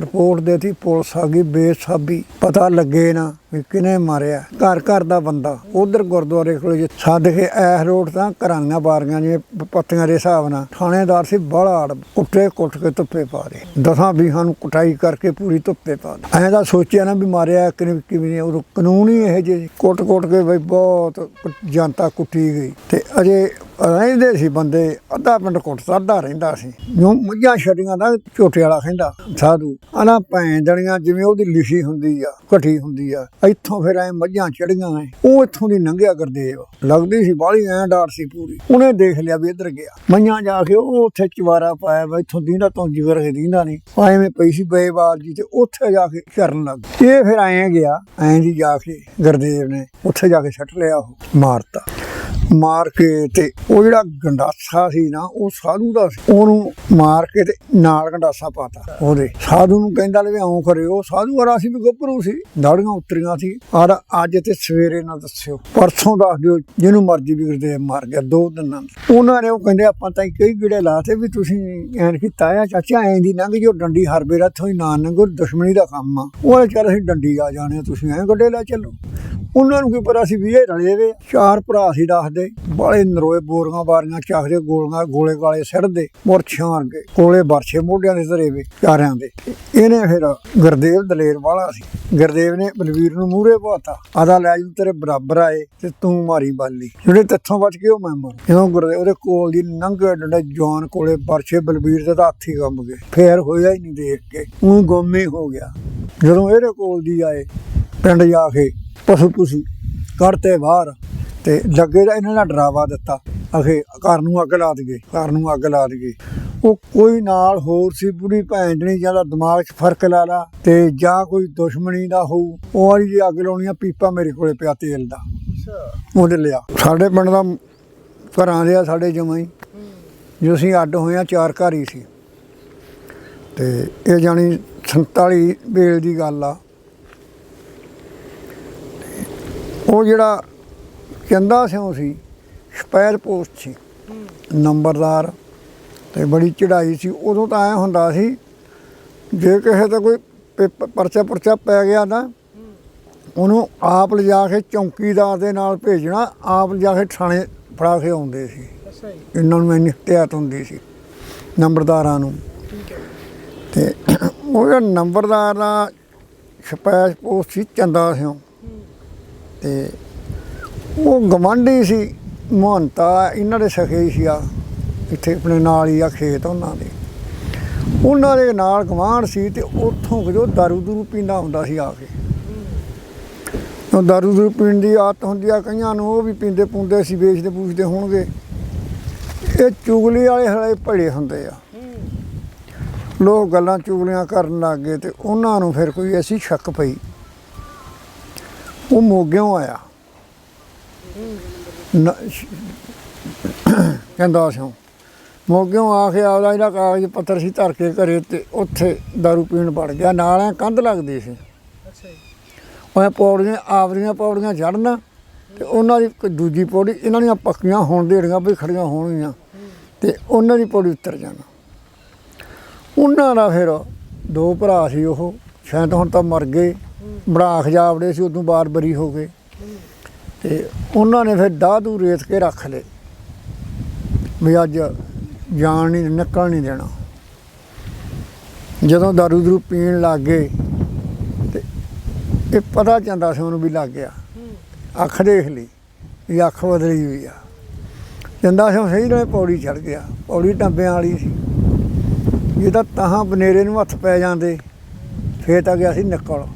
Report ਦੇਤੀ police ਆ ਗਈ ਬੇਸਾਬੀ ਪਤਾ ਲੱਗੇ ਨਾ। ਵੀ ਕਿਨੇ ਮਾਰਿਆ? ਘਰ ਘਰ ਦਾ ਬੰਦਾ। ਉਧਰ ਗੁਰਦੁਆਰੇ ਕੋਲ ਜੇ ਸੱਦ ਕੇ ਐਸ ਰੋਡ ਤਾਂ ਘਰਾਂਆਂ ਬਾਰੀਆਂ ਜਿਵੇਂ ਪੱਤੀਆਂ ਦੇ ਹਿਸਾਬ ਨਾਲ। ਥਾਣੇਦਾਰ ਸੀ ਬੜਾ ਅੜ ਕੁੱਟੇ ਕੁੱਟ ਕੇ ਧੁੱਪੇ ਪਾ ਦੇ। ਦਸਾਂ ਵੀਹਾਂ ਨੂੰ ਕੁਟਾਈ ਕਰਕੇ ਪੂਰੀ ਧੁੱਪੇ ਪਾ ਦੇ। ਐਂ ਦਾ ਸੋਚਿਆ ਨਾ ਵੀ ਮਾਰਿਆ ਕਿਵੇਂ ਕਿਵੇਂ ਉਹ ਕਾਨੂੰਨ ਹੀ ਇਹ ਜਿਹੇ ਕੁੱਟ ਕੁੱਟ ਕੇ ਬਈ ਬਹੁਤ ਜਨਤਾ ਕੁੱਟੀ ਗਈ। ਤੇ ਅਜੇ ਰਹਿੰਦੇ ਸੀ ਬੰਦੇ। ਅੱਧਾ ਪਿੰਡ ਕੁੱਟਦਾ ਅੱਧਾ ਰਹਿੰਦਾ ਸੀ। ਜੋ ਮੱਝਾਂ ਛੜੀਆਂ ਦਾ ਝੋਟੇ ਵਾਲਾ ਕਹਿੰਦਾ, ਸਾਧੂ ਆਨਾ ਭੈਣ ਜਣੀਆਂ ਜਿਵੇਂ ਉਹਦੀ ਲਿਖੀ ਹੁੰਦੀ ਆ, ਘਟੀ ਹੁੰਦੀ ਆ। ਇੱਥੋਂ ਫਿਰ ਐ ਮੱਝਾਂ ਚੜੀਆਂ ਐ, ਉਹ ਇੱਥੋਂ ਦੀ ਲੰਘਿਆ ਕਰਦੇ ਲੱਗਦੀ ਸੀ ਬਾਹਲੀ ਐ ਡਾਰ ਸੀ ਪੂਰੀ। ਉਹਨੇ ਦੇਖ ਲਿਆ ਵੀ ਇੱਧਰ ਗਿਆ। ਮੱਝਾਂ ਜਾ ਕੇ ਉਹ ਉੱਥੇ ਚਵਾਰਾ ਪਾਇਆ ਵਾ, ਇੱਥੋਂ ਦੀਂਦਾ ਤੋਂ ਜਿਗਰ ਕੇ ਦੀਂਦਾ ਨਹੀਂ। ਐਵੇਂ ਪਈ ਸੀ ਬੇਵਾਲ ਜੀ ਤੇ ਉੱਥੇ ਜਾ ਕੇ ਕਰਨ ਲੱਗ ਗਈ। ਇਹ ਫਿਰ ਐਂ ਗਿਆ, ਐਂ ਦੀ ਜਾ ਕੇ ਗੁਰਦੇਵ ਨੇ ਉੱਥੇ ਜਾ ਕੇ ਛੱਟ ਲਿਆ ਉਹ, ਮਾਰਤਾ। ਮਾਰ ਕੇ ਤੇ ਉਹ ਜਿਹੜਾ ਗੰਡਾਸਾ ਸੀ ਨਾ ਉਹ ਸਾਧੂ ਦਾ ਸੀ। ਉਹਨੂੰ ਮਾਰ ਕੇ ਤੇ ਨਾਲ ਗੰਡਾਸਾ ਪਾਤਾ ਉਹਦੇ। ਸਾਧੂ ਨੂੰ ਕਹਿੰਦਾ ਲੈ ਆਉਂ ਕਰਿਓ। ਸਾਧੂ ਵਾਲਾ ਸੀ ਵੀ ਗੱਭਰੂ ਸੀ। ਦਾੜੀਆਂ ਉਤਰੀਆਂ ਸੀ। ਔਰ ਅੱਜ ਤੇ ਸਵੇਰੇ ਨਾ ਦੱਸਿਓ। ਪਰਸੋਂ ਦੱਸ ਦਿਓ ਜਿਹਨੂੰ ਮਰਜ਼ੀ ਵੀ ਗੁਰਦੇਵ ਮਾਰ ਗਿਆ ਦੋ ਦਿਨਾਂ ਨੂੰ। ਉਹਨਾਂ ਨੇ ਉਹ ਕਹਿੰਦੇ ਆਪਾਂ ਤਾਂ ਕਈ ਗਿੜੇ ਲਾਤੇ ਵੀ ਤੁਸੀਂ ਐਨ ਕੀਤਾ ਆ ਚਾਚਾ ਐਂ ਦੀ ਲੰਘ ਜੋ ਡੰਡੀ ਹਰ ਵੇਰਾ ਥੋਈ ਹੀ ਨਾ ਲੰਘੋ ਦੁਸ਼ਮਣੀ ਦਾ ਕੰਮ ਆ। ਉਹ ਚੱਲ ਅਸੀਂ ਡੰਡੀ ਆ ਜਾਣੇ ਆ, ਤੁਸੀਂ ਐਂ ਗੱਡੇ ਲੈ ਚੱਲੋ। ਉਹਨਾਂ ਨੂੰ ਕੀ ਪਤਾ ਸੀ ਵੀ ਇਹ ਰਲੇ ਵੇ ਚਾਰ ਭਰਾ ਸੀ ਦੱਸ ਦੱਸਦੇ ਬਾਲੇ ਨਰੋਏ ਬੋਰੀਆਂ ਬਾਰੀਆਂ ਚੱਕਦੇ ਗੋਲੀਆਂ ਗੋਲੇ ਗਾਲੇ ਸਿੱਟਦੇ ਮੁਰਛਾਂ ਅੱਗੇ ਕੋਲੇ ਬਰਛੇ ਮੋਢਿਆਂ ਦੇ ਧਰੇ ਚਾਰਿਆਂ ਦੇ। ਇਹਨੇ ਫਿਰ ਗੁਰਦੇਵ ਦਲੇਰ ਵਾਲਾ ਸੀ। ਗੁਰਦੇਵ ਨੇ ਬਲਵੀਰ ਨੂੰ ਮੂਹਰੇ ਪਾਤਾ ਆਦਾ ਲੈ ਜੂ, ਤੇਰੇ ਬਰਾਬਰ ਆਏ ਤੇ ਤੂੰ ਮਾਰੀ ਬਾਲੀ। ਜਿਹੜੇ ਤੱਥੋਂ ਬਚ ਗਏ ਉਹ ਮੈਂ ਮਰ। ਜਦੋਂ ਗੁਰਦੇਵ, ਉਹਦੇ ਕੋਲ ਦੀ ਨੰਗੇ ਡੰਡੇ ਜਵਾਨ ਕੋਲੇ ਬਰਛੇ ਬਲਵੀਰ ਦੇ ਤਾਂ ਹੱਥ ਹੀ ਕੰਬ ਗਏ। ਫੇਰ ਹੋਇਆ ਹੀ ਨਹੀਂ ਦੇਖ ਕੇ। ਉਹ ਗੁੰਮ ਹੀ ਹੋ ਗਿਆ। ਜਦੋਂ ਇਹਦੇ ਕੋਲ ਦੀ ਆਏ, ਪਿੰਡ ਜਾ ਕੇ ਪਸ਼ੂ ਪਸ਼ੂ ਕੱਢਤੇ ਬਾਹਰ। ਤੇ ਲੱਗੇ ਦਾ ਇਹਨਾਂ ਦਾ ਡਰਾਵਾ ਦਿੱਤਾ। ਅਖੇ ਘਰ ਨੂੰ ਅੱਗ ਲਾ ਦਈਏ ਘਰ ਨੂੰ ਅੱਗ ਲਾ ਦਈਏ। ਉਹ ਕੋਈ ਨਾਲ ਹੋਰ ਸੀ ਪੂਰੀ ਭੈਣ ਨਹੀਂ ਜ਼ਿਆਦਾ ਦਿਮਾਗ 'ਚ ਫ਼ਰਕ ਲਾ ਲਾ ਤੇ ਜਾਂ ਕੋਈ ਦੁਸ਼ਮਣੀ ਦਾ ਹੋਊ ਉਹ ਵਾਲੀ ਜੀ ਅੱਗ ਲਾਉਣੀ ਆ ਪੀਪਾ ਮੇਰੇ ਕੋਲੇ ਪਿਆ ਤੇਲ ਦਾ। ਉਹਨੇ ਲਿਆ। ਸਾਡੇ ਪਿੰਡ ਦਾ ਘਰਾਂ ਦੇ ਆ ਸਾਡੇ ਜਮਾਂ ਹੀ। ਜੋ ਅਸੀਂ ਅੱਡ ਹੋਏ ਆ ਚਾਰ ਘਰ ਹੀ ਸੀ। ਤੇ ਇਹ ਜਾਣੀ 47 ਵੇਲ ਦੀ ਗੱਲ ਆ। ਉਹ ਜਿਹੜਾ ਚੰਦਾ ਸਿਉ ਸੀ ਸਪੈਰ ਪੋਸਟ ਸੀ ਨੰਬਰਦਾਰ ਤੇ ਬੜੀ ਚੜਾਈ ਸੀ। ਉਦੋਂ ਤਾਂ ਐ ਹੁੰਦਾ ਸੀ ਜੇ ਕਿਸੇ ਦਾ ਕੋਈ ਪਰਚਾ ਪਰਚਾ ਪੈ ਗਿਆ ਨਾ ਉਹਨੂੰ ਆਪ ਲਿਜਾ ਕੇ ਚੌਂਕੀਦਾਰ ਦੇ ਨਾਲ ਭੇਜਣਾ ਆਪ ਲਿਜਾ ਕੇ ਥਾਣੇ ਫੜਾ ਕੇ ਆਉਂਦੇ ਸੀ। ਇਹਨਾਂ ਨੂੰ ਇੰਨੀ ਹਤਿਆਤ ਹੁੰਦੀ ਸੀ ਨੰਬਰਦਾਰਾਂ ਨੂੰ। ਤੇ ਉਹ ਨੰਬਰਦਾਰ ਦਾ ਸਪੈਸ਼ ਪੋਸਟ ਸੀ ਚੰਦਾ ਸਿਉ। ਤੇ ਉਹ ਗਵਾਂਢੀ ਸੀ, ਮਹੰਤਾ ਇਹਨਾਂ ਦੇ ਸਖੇ ਹੀ ਸੀ ਆ, ਇੱਥੇ ਆਪਣੇ ਨਾਲ ਹੀ ਆ ਖੇਤ ਉਹਨਾਂ ਦੇ। ਉਹਨਾਂ ਦੇ ਨਾਲ ਗਵਾਂਢ ਸੀ ਤੇ ਉੱਥੋਂ ਜੋ ਦਾਰੂ ਦੂਰੂ ਪੀਂਦਾ ਹੁੰਦਾ ਸੀ ਆ ਕੇ। ਉਹ ਦਾਰੂ ਦੂਰੂ ਪੀਣ ਦੀ ਆਦਤ ਹੁੰਦੀ ਆ, ਕਈਆਂ ਨੂੰ ਉਹ ਵੀ ਪੀਂਦੇ ਪੁੰਦੇ ਸੀ, ਵੇਚਦੇ ਪੂਛਦੇ ਹੋਣਗੇ। ਇਹ ਚੁਗਲੀ ਵਾਲੇ ਹਲੇ ਭੜੇ ਹੁੰਦੇ ਆ। ਲੋਕ ਗੱਲਾਂ ਚੁਗਲੀਆਂ ਕਰਨ ਲੱਗ ਗਏ ਤੇ ਉਹਨਾਂ ਨੂੰ ਫਿਰ ਕੋਈ ਐਸੀ ਸ਼ੱਕ ਪਈ। ਉਹ ਮੋਗਿਓਂ ਆਇਆ। ਕਹਿੰਦਾ ਸਿਓ ਮੋਗਿਓਂ ਆ ਕੇ ਆਪਦਾ ਜਿਹੜਾ ਕਾਗਜ਼ ਪੱਤਰ ਸੀ ਧਰ ਕੇ ਘਰੇ ਤੇ ਉੱਥੇ दारू ਪੀਣ ਵੜ ਗਿਆ ਨਾਲ ਐ ਕੰਧ ਲੱਗਦੀ ਸੀ। ਅੱਛਾ ਜੀ। ਉਹ ਪੌੜੀਆਂ ਆਪਦੀਆਂ ਪੌੜੀਆਂ ਚੜਨਾ ਤੇ ਉਹਨਾਂ ਦੀ ਦੂਜੀ ਪੌੜੀ ਇਹਨਾਂ ਦੀਆਂ ਪੱਕੀਆਂ ਹੋਣ ਦੇੜੀਆਂ ਵੀ ਖੜੀਆਂ ਹੋਣਗੀਆਂ ਤੇ ਉਹਨਾਂ ਦੀ ਪੌੜੀ ਉੱਤਰ ਜਾਣਾ। ਉਹਨਾਂ ਦਾ ਫਿਰ ਦੋ ਭਰਾ ਸੀ ਉਹ ਸ਼ਾਇਦ ਹੁਣ ਤਾਂ ਮਰ ਗਏ ਬੜਾਖ ਜਾਵੜੇ ਸੀ ਉਦੋਂ ਬਾਰ ਬਰੀ ਹੋ ਗਏ। ਤੇ ਉਹਨਾਂ ਨੇ ਫਿਰ ਦਾਦੂ ਰੇਤ ਕੇ ਰੱਖ ਲਏ। ਵੀ ਅੱਜ ਜਾਣ ਨਹੀਂ ਨਿਕਲ ਨਹੀਂ ਦੇਣਾ। ਜਦੋਂ ਦਾਰੂ ਦਰੂ ਪੀਣ ਲੱਗ ਗਏ ਤੇ ਇਹ ਪਤਾ ਚੰਦਾ ਸੀ ਉਹਨੂੰ ਵੀ ਲੱਗ ਗਿਆ। ਅੱਖ ਦੇਖ ਲਈ ਇਹ ਅੱਖ ਬਦਲੀ ਹੋਈ ਆ। ਚੰਦਾ ਸਿੰਘ ਸਹੀ ਨਾਲ ਪੌੜੀ ਚੜ ਗਿਆ ਪੌੜੀ ਟੰਬਿਆਂ ਵਾਲੀ ਸੀ। ਇਹ ਤਾਂ ਤਾਹਾਂ ਬਨੇਰੇ ਨੂੰ ਹੱਥ ਪੈ ਜਾਂਦੇ ਫੇਰ ਤਾਂ ਗਿਆ ਸੀ ਨਿਕਲ।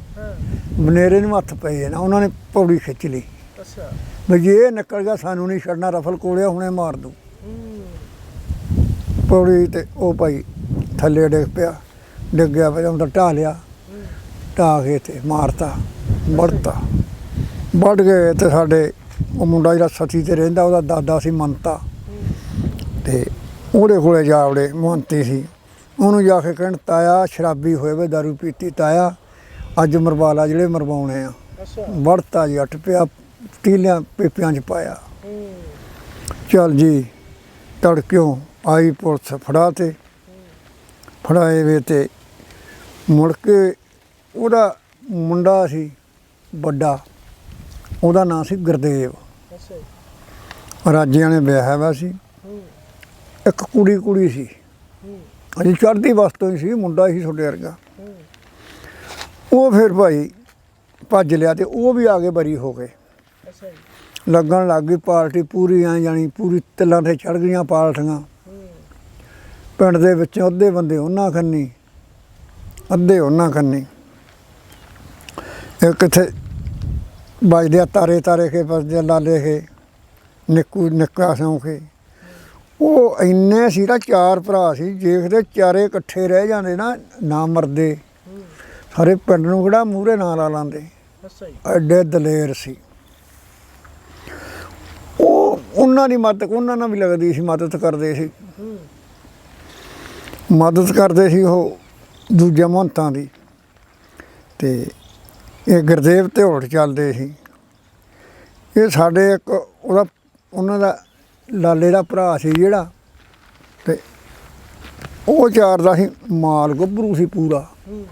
ਬਨੇਰੇ ਨੂੰ ਹੱਥ ਪਏ ਜਾਣਾ ਉਹਨਾਂ ਨੇ ਪੌੜੀ ਖਿੱਚ ਲਈ। ਅੱਛਾ। ਵੀ ਜੇ ਇਹ ਨਿਕਲ ਗਿਆ ਸਾਨੂੰ ਨਹੀਂ ਛੱਡਣਾ ਰਫਲ ਕੋਲਿਆ ਹੁਣੇ ਮਾਰ ਦੂ ਪੌੜੀ ਤੇ ਉਹ ਭਾਈ ਥੱਲੇ ਡਿੱਗ ਪਿਆ। ਡਿੱਗ ਗਿਆ ਫਿਰ ਉਹਨੂੰ ਢਾ ਲਿਆ। ਢਾ ਕੇ ਤੇ ਮਾਰਤਾ ਵੜਤਾ। ਵੱਢ ਗਏ ਤੇ ਸਾਡੇ ਉਹ ਮੁੰਡਾ ਜਿਹੜਾ ਸਤੀ ਤੇ ਰਹਿੰਦਾ ਉਹਦਾ ਦਾਦਾ ਸੀ ਮੰਤਾ। ਤੇ ਉਹਦੇ ਕੋਲੇ ਜਾ ਵੜੇ ਮਹੰਤੀ ਸੀ। ਉਹਨੂੰ ਜਾ ਕੇ ਕਹਿਣ ਤਾਇਆ ਸ਼ਰਾਬੀ ਹੋਏ ਵੇ ਦਾਰੂ ਪੀਤੀ ਤਾਇਆ। ਅੱਜ ਮਰਵਾਲਾ ਜਿਹੜੇ ਮਰਵਾਉਣੇ ਆ। ਅੱਛਾ। ਵੜਤਾ ਜੀ ਅੱਟ ਪਿਆ। ਤੀਲਿਆਂ ਪੇਪਿਆਂ 'ਚ ਪਾਇਆ। ਹੂੰ ਚੱਲ ਜੀ, ਤੜਕਿਓ ਆਈ ਪੁਲਿਸ ਫੜਾ ਤੇ, ਫੜਾਏ ਵੇ ਤੇ ਮੁੜ ਕੇ ਉਹਦਾ ਮੁੰਡਾ ਸੀ ਵੱਡਾ, ਉਹਦਾ ਨਾਂ ਸੀ ਗੁਰਦੇਵ। ਰਾਜਿਆਂ ਨੇ ਵਿਆਹਿਆ ਵਾ ਸੀ। ਇੱਕ ਕੁੜੀ ਕੁੜੀ ਸੀ। ਅਜੇ ਚੜ੍ਹਦੀ ਵਸਤੋਂ ਹੀ ਸੀ, ਮੁੰਡਾ ਹੀ ਛੋਟੇ ਵਰਗਾ। ਉਹ ਫਿਰ ਭਾਈ ਭੱਜ ਲਿਆ ਤੇ ਉਹ ਵੀ ਆ ਕੇ ਬਰੀ ਹੋ ਗਏ। ਲੱਗਣ ਲੱਗ ਗਈ ਪਾਰਟੀ ਪੂਰੀ ਐ ਜਾਣੀ ਪੂਰੀ ਤਿੱਲਾਂ ਤੇ ਚੜ ਗਈਆਂ ਪਾਰਟੀਆਂ। ਪਿੰਡ ਦੇ ਵਿੱਚ ਅੱਧੇ ਬੰਦੇ ਉਹਨਾਂ ਕੰਨੀ ਅੱਧੇ ਉਹਨਾਂ ਕੰਨੀ ਇੱਕ ਇੱਥੇ ਵੱਜਦੇ ਆ ਤਾਰੇ ਤਾਰੇ ਕੇ ਵੱਜਦੇ ਆ ਲਾਲੇ ਕੇ ਨਿੱਕੂ ਨਿੱਕਾ ਸਿਉਂ ਕੇ। ਉਹ ਇੰਨੇ ਸੀ ਤਾਂ ਚਾਰ ਭਰਾ ਸੀ ਦੇਖਦੇ ਚਾਰੇ ਇਕੱਠੇ ਰਹਿ ਜਾਂਦੇ ਨਾ ਨਾ ਮਰਦੇ। ਸਾਰੇ ਪਿੰਡ ਨੂੰ ਕਿਹੜਾ ਮੂਹਰੇ ਨਾਂ ਲਾ ਲਾਂਦੇ। ਐਡੇ ਦਲੇਰ ਸੀ। ਉਹਨਾਂ ਦੀ ਮਦਦ, ਉਹਨਾਂ ਨਾਲ ਵੀ ਲੱਗਦੀ ਸੀ, ਮਦਦ ਕਰਦੇ ਸੀ। ਮਦਦ ਕਰਦੇ ਸੀ ਉਹ ਦੂਜੇ ਮਹੰਤਾਂ ਦੀ। ਤੇ ਇਹ ਗੁਰਦੇਵ ਤੇ ਹੋੜ ਚੱਲਦੇ ਸੀ। ਇਹ ਸਾਡੇ ਇੱਕ ਉਹਦਾ, ਉਹਨਾਂ ਦਾ ਲਾਲੇ ਦਾ ਭਰਾ ਸੀ ਜਿਹੜਾ, ਤੇ ਉਹ ਚਾਰਦਾ ਸੀ, ਮਾਲ ਗੱਭਰੂ ਸੀ ਪੂਰਾ। ਹੂੰ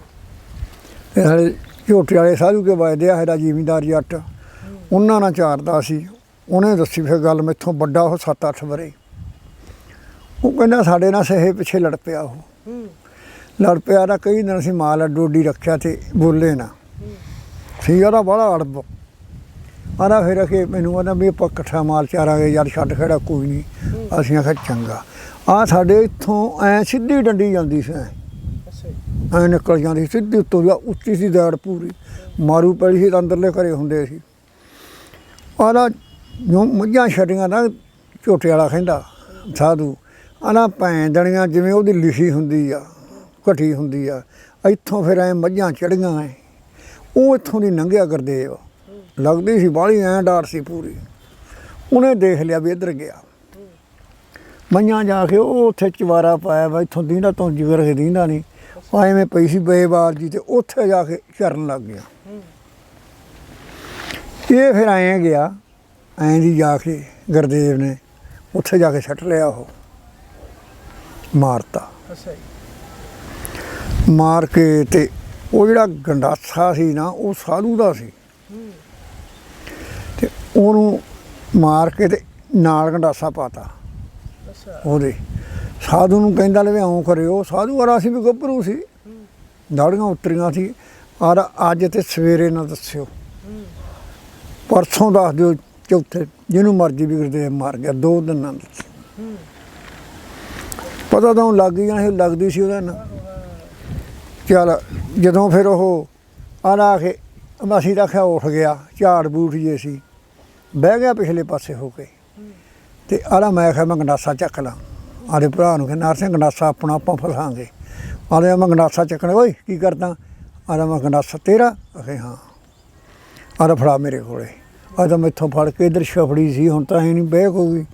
ਇਹ ਸਾਡੇ ਝੋਟੇ ਵਾਲੇ ਸਾਧੂ ਕੇ ਵਜਦੇ ਆ ਸਾਡਾ ਜ਼ਿਮੀਂਦਾਰ ਜੱਟ ਉਹਨਾਂ ਨਾਲ ਚਾਰਦਾ ਸੀ। ਉਹਨੇ ਦੱਸੀ ਫਿਰ ਗੱਲ ਮੈਥੋਂ ਵੱਡਾ ਉਹ 7-8 ਵਰੇ ਉਹ ਕਹਿੰਦਾ ਸਾਡੇ ਨਾਲ ਸਹੇ ਪਿੱਛੇ ਲੜ ਪਿਆ ਉਹ। ਲੜ ਪਿਆ ਤਾਂ ਕਈ ਦਿਨ ਅਸੀਂ ਮਾਲ ਡੋਡੀ ਰੱਖਿਆ ਤੇ ਬੋਲੇ ਨਾ। ਸੀ ਉਹਦਾ ਬੜਾ ਅੜਬ। ਆਣਾ ਫਿਰ ਅਖੇ ਮੈਨੂੰ ਕਹਿੰਦਾ ਵੀ ਆਪਾਂ ਇਕੱਠਾ ਮਾਲ ਚਾਰਾਂਗੇ ਯਾਰ ਛੱਡ ਖੜਾ ਕੋਈ ਨਹੀਂ ਅਸੀਂ ਆਖਿਆ ਚੰਗਾ। ਆ ਸਾਡੇ ਇੱਥੋਂ ਐ ਸਿੱਧੀ ਡੰਡੀ ਜਾਂਦੀ ਸੀ ਐਂ। ਨਿਕਲ ਜਾਂਦੀ ਸਿੱਧੀ ਉੱਤੋਂ ਦੀ ਉੱਚੀ ਸੀ ਦੜ ਪੂਰੀ। ਮਾਰੂ ਪੈਲੀ ਸੀ ਅੰਦਰਲੇ ਘਰੇ ਹੁੰਦੇ ਸੀ। ਆਲਾ ਜੋ ਮੱਝਾਂ ਛੱਡੀਆਂ ਨਾ, ਝੋਟੇ ਵਾਲਾ ਕਹਿੰਦਾ, ਸਾਧੂ ਆਲਾ ਭੈਣ ਦਣੀਆਂ ਜਿਵੇਂ ਉਹਦੀ ਲਿਖੀ ਹੁੰਦੀ ਆ, ਘਟੀ ਹੁੰਦੀ ਆ, ਇੱਥੋਂ ਫਿਰ ਐ ਮੱਝਾਂ ਚੜੀਆਂ ਐ। ਉਹ ਇੱਥੋਂ ਦੀ ਲੰਘਿਆ ਆ। ਲੱਗਦੀ ਸੀ ਬਾਹਲੀ ਐ ਡਾਰ ਸੀ ਪੂਰੀ। ਉਹਨੇ ਦੇਖ ਲਿਆ ਵੀ ਇੱਧਰ ਗਿਆ। ਮਈਆਂ ਜਾ ਕੇ ਉਹ ਉੱਥੇ ਚਵਾਰਾ ਪਾਇਆ ਵਾ, ਇੱਥੋਂ ਦੀਂਦਾ ਤੋਂ ਜਿਗਰ ਕੇ ਦੀਂਦਾ ਨਹੀਂ। ਉਹ ਐਵੇਂ ਪਈ ਸੀ ਬੇਵਾਲ ਜੀ ਤੇ ਉੱਥੇ ਜਾ ਕੇ ਚਰਨ ਲੱਗ ਗਿਆ। ਇਹ ਫਿਰ ਐਂ ਗਿਆ। ਐਂ ਦੀ ਜਾ ਕੇ ਗੁਰਦੇਵ ਨੇ ਉੱਥੇ ਜਾ ਕੇ ਛੱਟ ਲਿਆ ਉਹ। ਮਾਰਤਾ। ਅੱਛਾ ਜੀ। ਮਾਰ ਕੇ ਤੇ ਉਹ ਜਿਹੜਾ ਗੰਡਾਸਾ ਸੀ ਨਾ ਉਹ ਸਾਧੂ ਦਾ ਸੀ। ਤੇ ਉਹਨੂੰ ਮਾਰ ਕੇ ਤੇ ਨਾਲ ਗੰਡਾਸਾ ਪਾਤਾ। ਉਹਦੇ। ਸਾਧੂ ਨੂੰ ਕਹਿੰਦਾ ਲਵੇ ਆਉਂ ਕਰਿਓ। ਸਾਧੂ ਵਾਲਾ ਸੀ ਵੀ ਗੱਭਰੂ ਸੀ। ਦਾੜੀਆਂ ਉਤਰੀਆਂ ਸੀ। ਔਰ ਅੱਜ ਤੇ ਸਵੇਰੇ ਨਾ ਦੱਸਿਓ। ਪਰਸੋਂ ਦੱਸ ਦਿਓ ਚੌਥੇ ਜਿਹਨੂੰ ਮਰਜ਼ੀ ਵੀ ਗੁਰਦੇਵ ਮਾਰ ਗਿਆ, ਦੋ ਦਿਨ ਨਾਲ ਪਤਾ ਤਾਂ ਉਹਨੂੰ ਲੱਗ ਗਿਆ ਸੀ, ਲੱਗਦੀ ਸੀ ਉਹਦਾ ਨਾ। ਚੱਲ, ਜਦੋਂ ਫਿਰ ਉਹ ਆਲਾ ਕੇ ਅਸੀਂ ਤਾਂ ਖਿਆ ਉੱਠ ਗਿਆ, ਝਾੜ ਬੂਟ ਜੇ ਸੀ, ਬਹਿ ਗਿਆ ਪਿਛਲੇ ਪਾਸੇ ਹੋ ਕੇ। ਤੇ ਆਲਾ ਮੈਂ ਕਿਹਾ, ਮੈਂ ਗੰਡਾਸਾ ਚੱਕ ਲਾਂ। ਆਲੇ ਭਰਾ ਨੂੰ ਕਹਿੰਦਾ ਸਿੰਘ, ਗੰਡਾਸਾ ਆਪਣਾ ਆਪਾਂ ਫਸਾਂਗੇ। ਆਲੇ ਮੈਂ ਗੰਡਾਸਾ ਚੱਕਣਾ, ਓਏ, ਕੀ ਕਰਦਾ? ਆਲਾ ਮੈਂ ਗੰਡਾਸਾ ਤੇਰਾ? ਅਖੇ ਹਾਂ। ਆਲਾ ਫੜਾ ਮੇਰੇ ਕੋਲੇ। ਆ ਤਾਂ ਮੈਥੋਂ ਫੜ ਕੇ ਇਧਰ ਛਫੜੀ ਸੀ, ਹੁਣ ਤਾਂ ਇਹ ਨਹੀਂ ਬਹਿ ਹੋ ਗਈ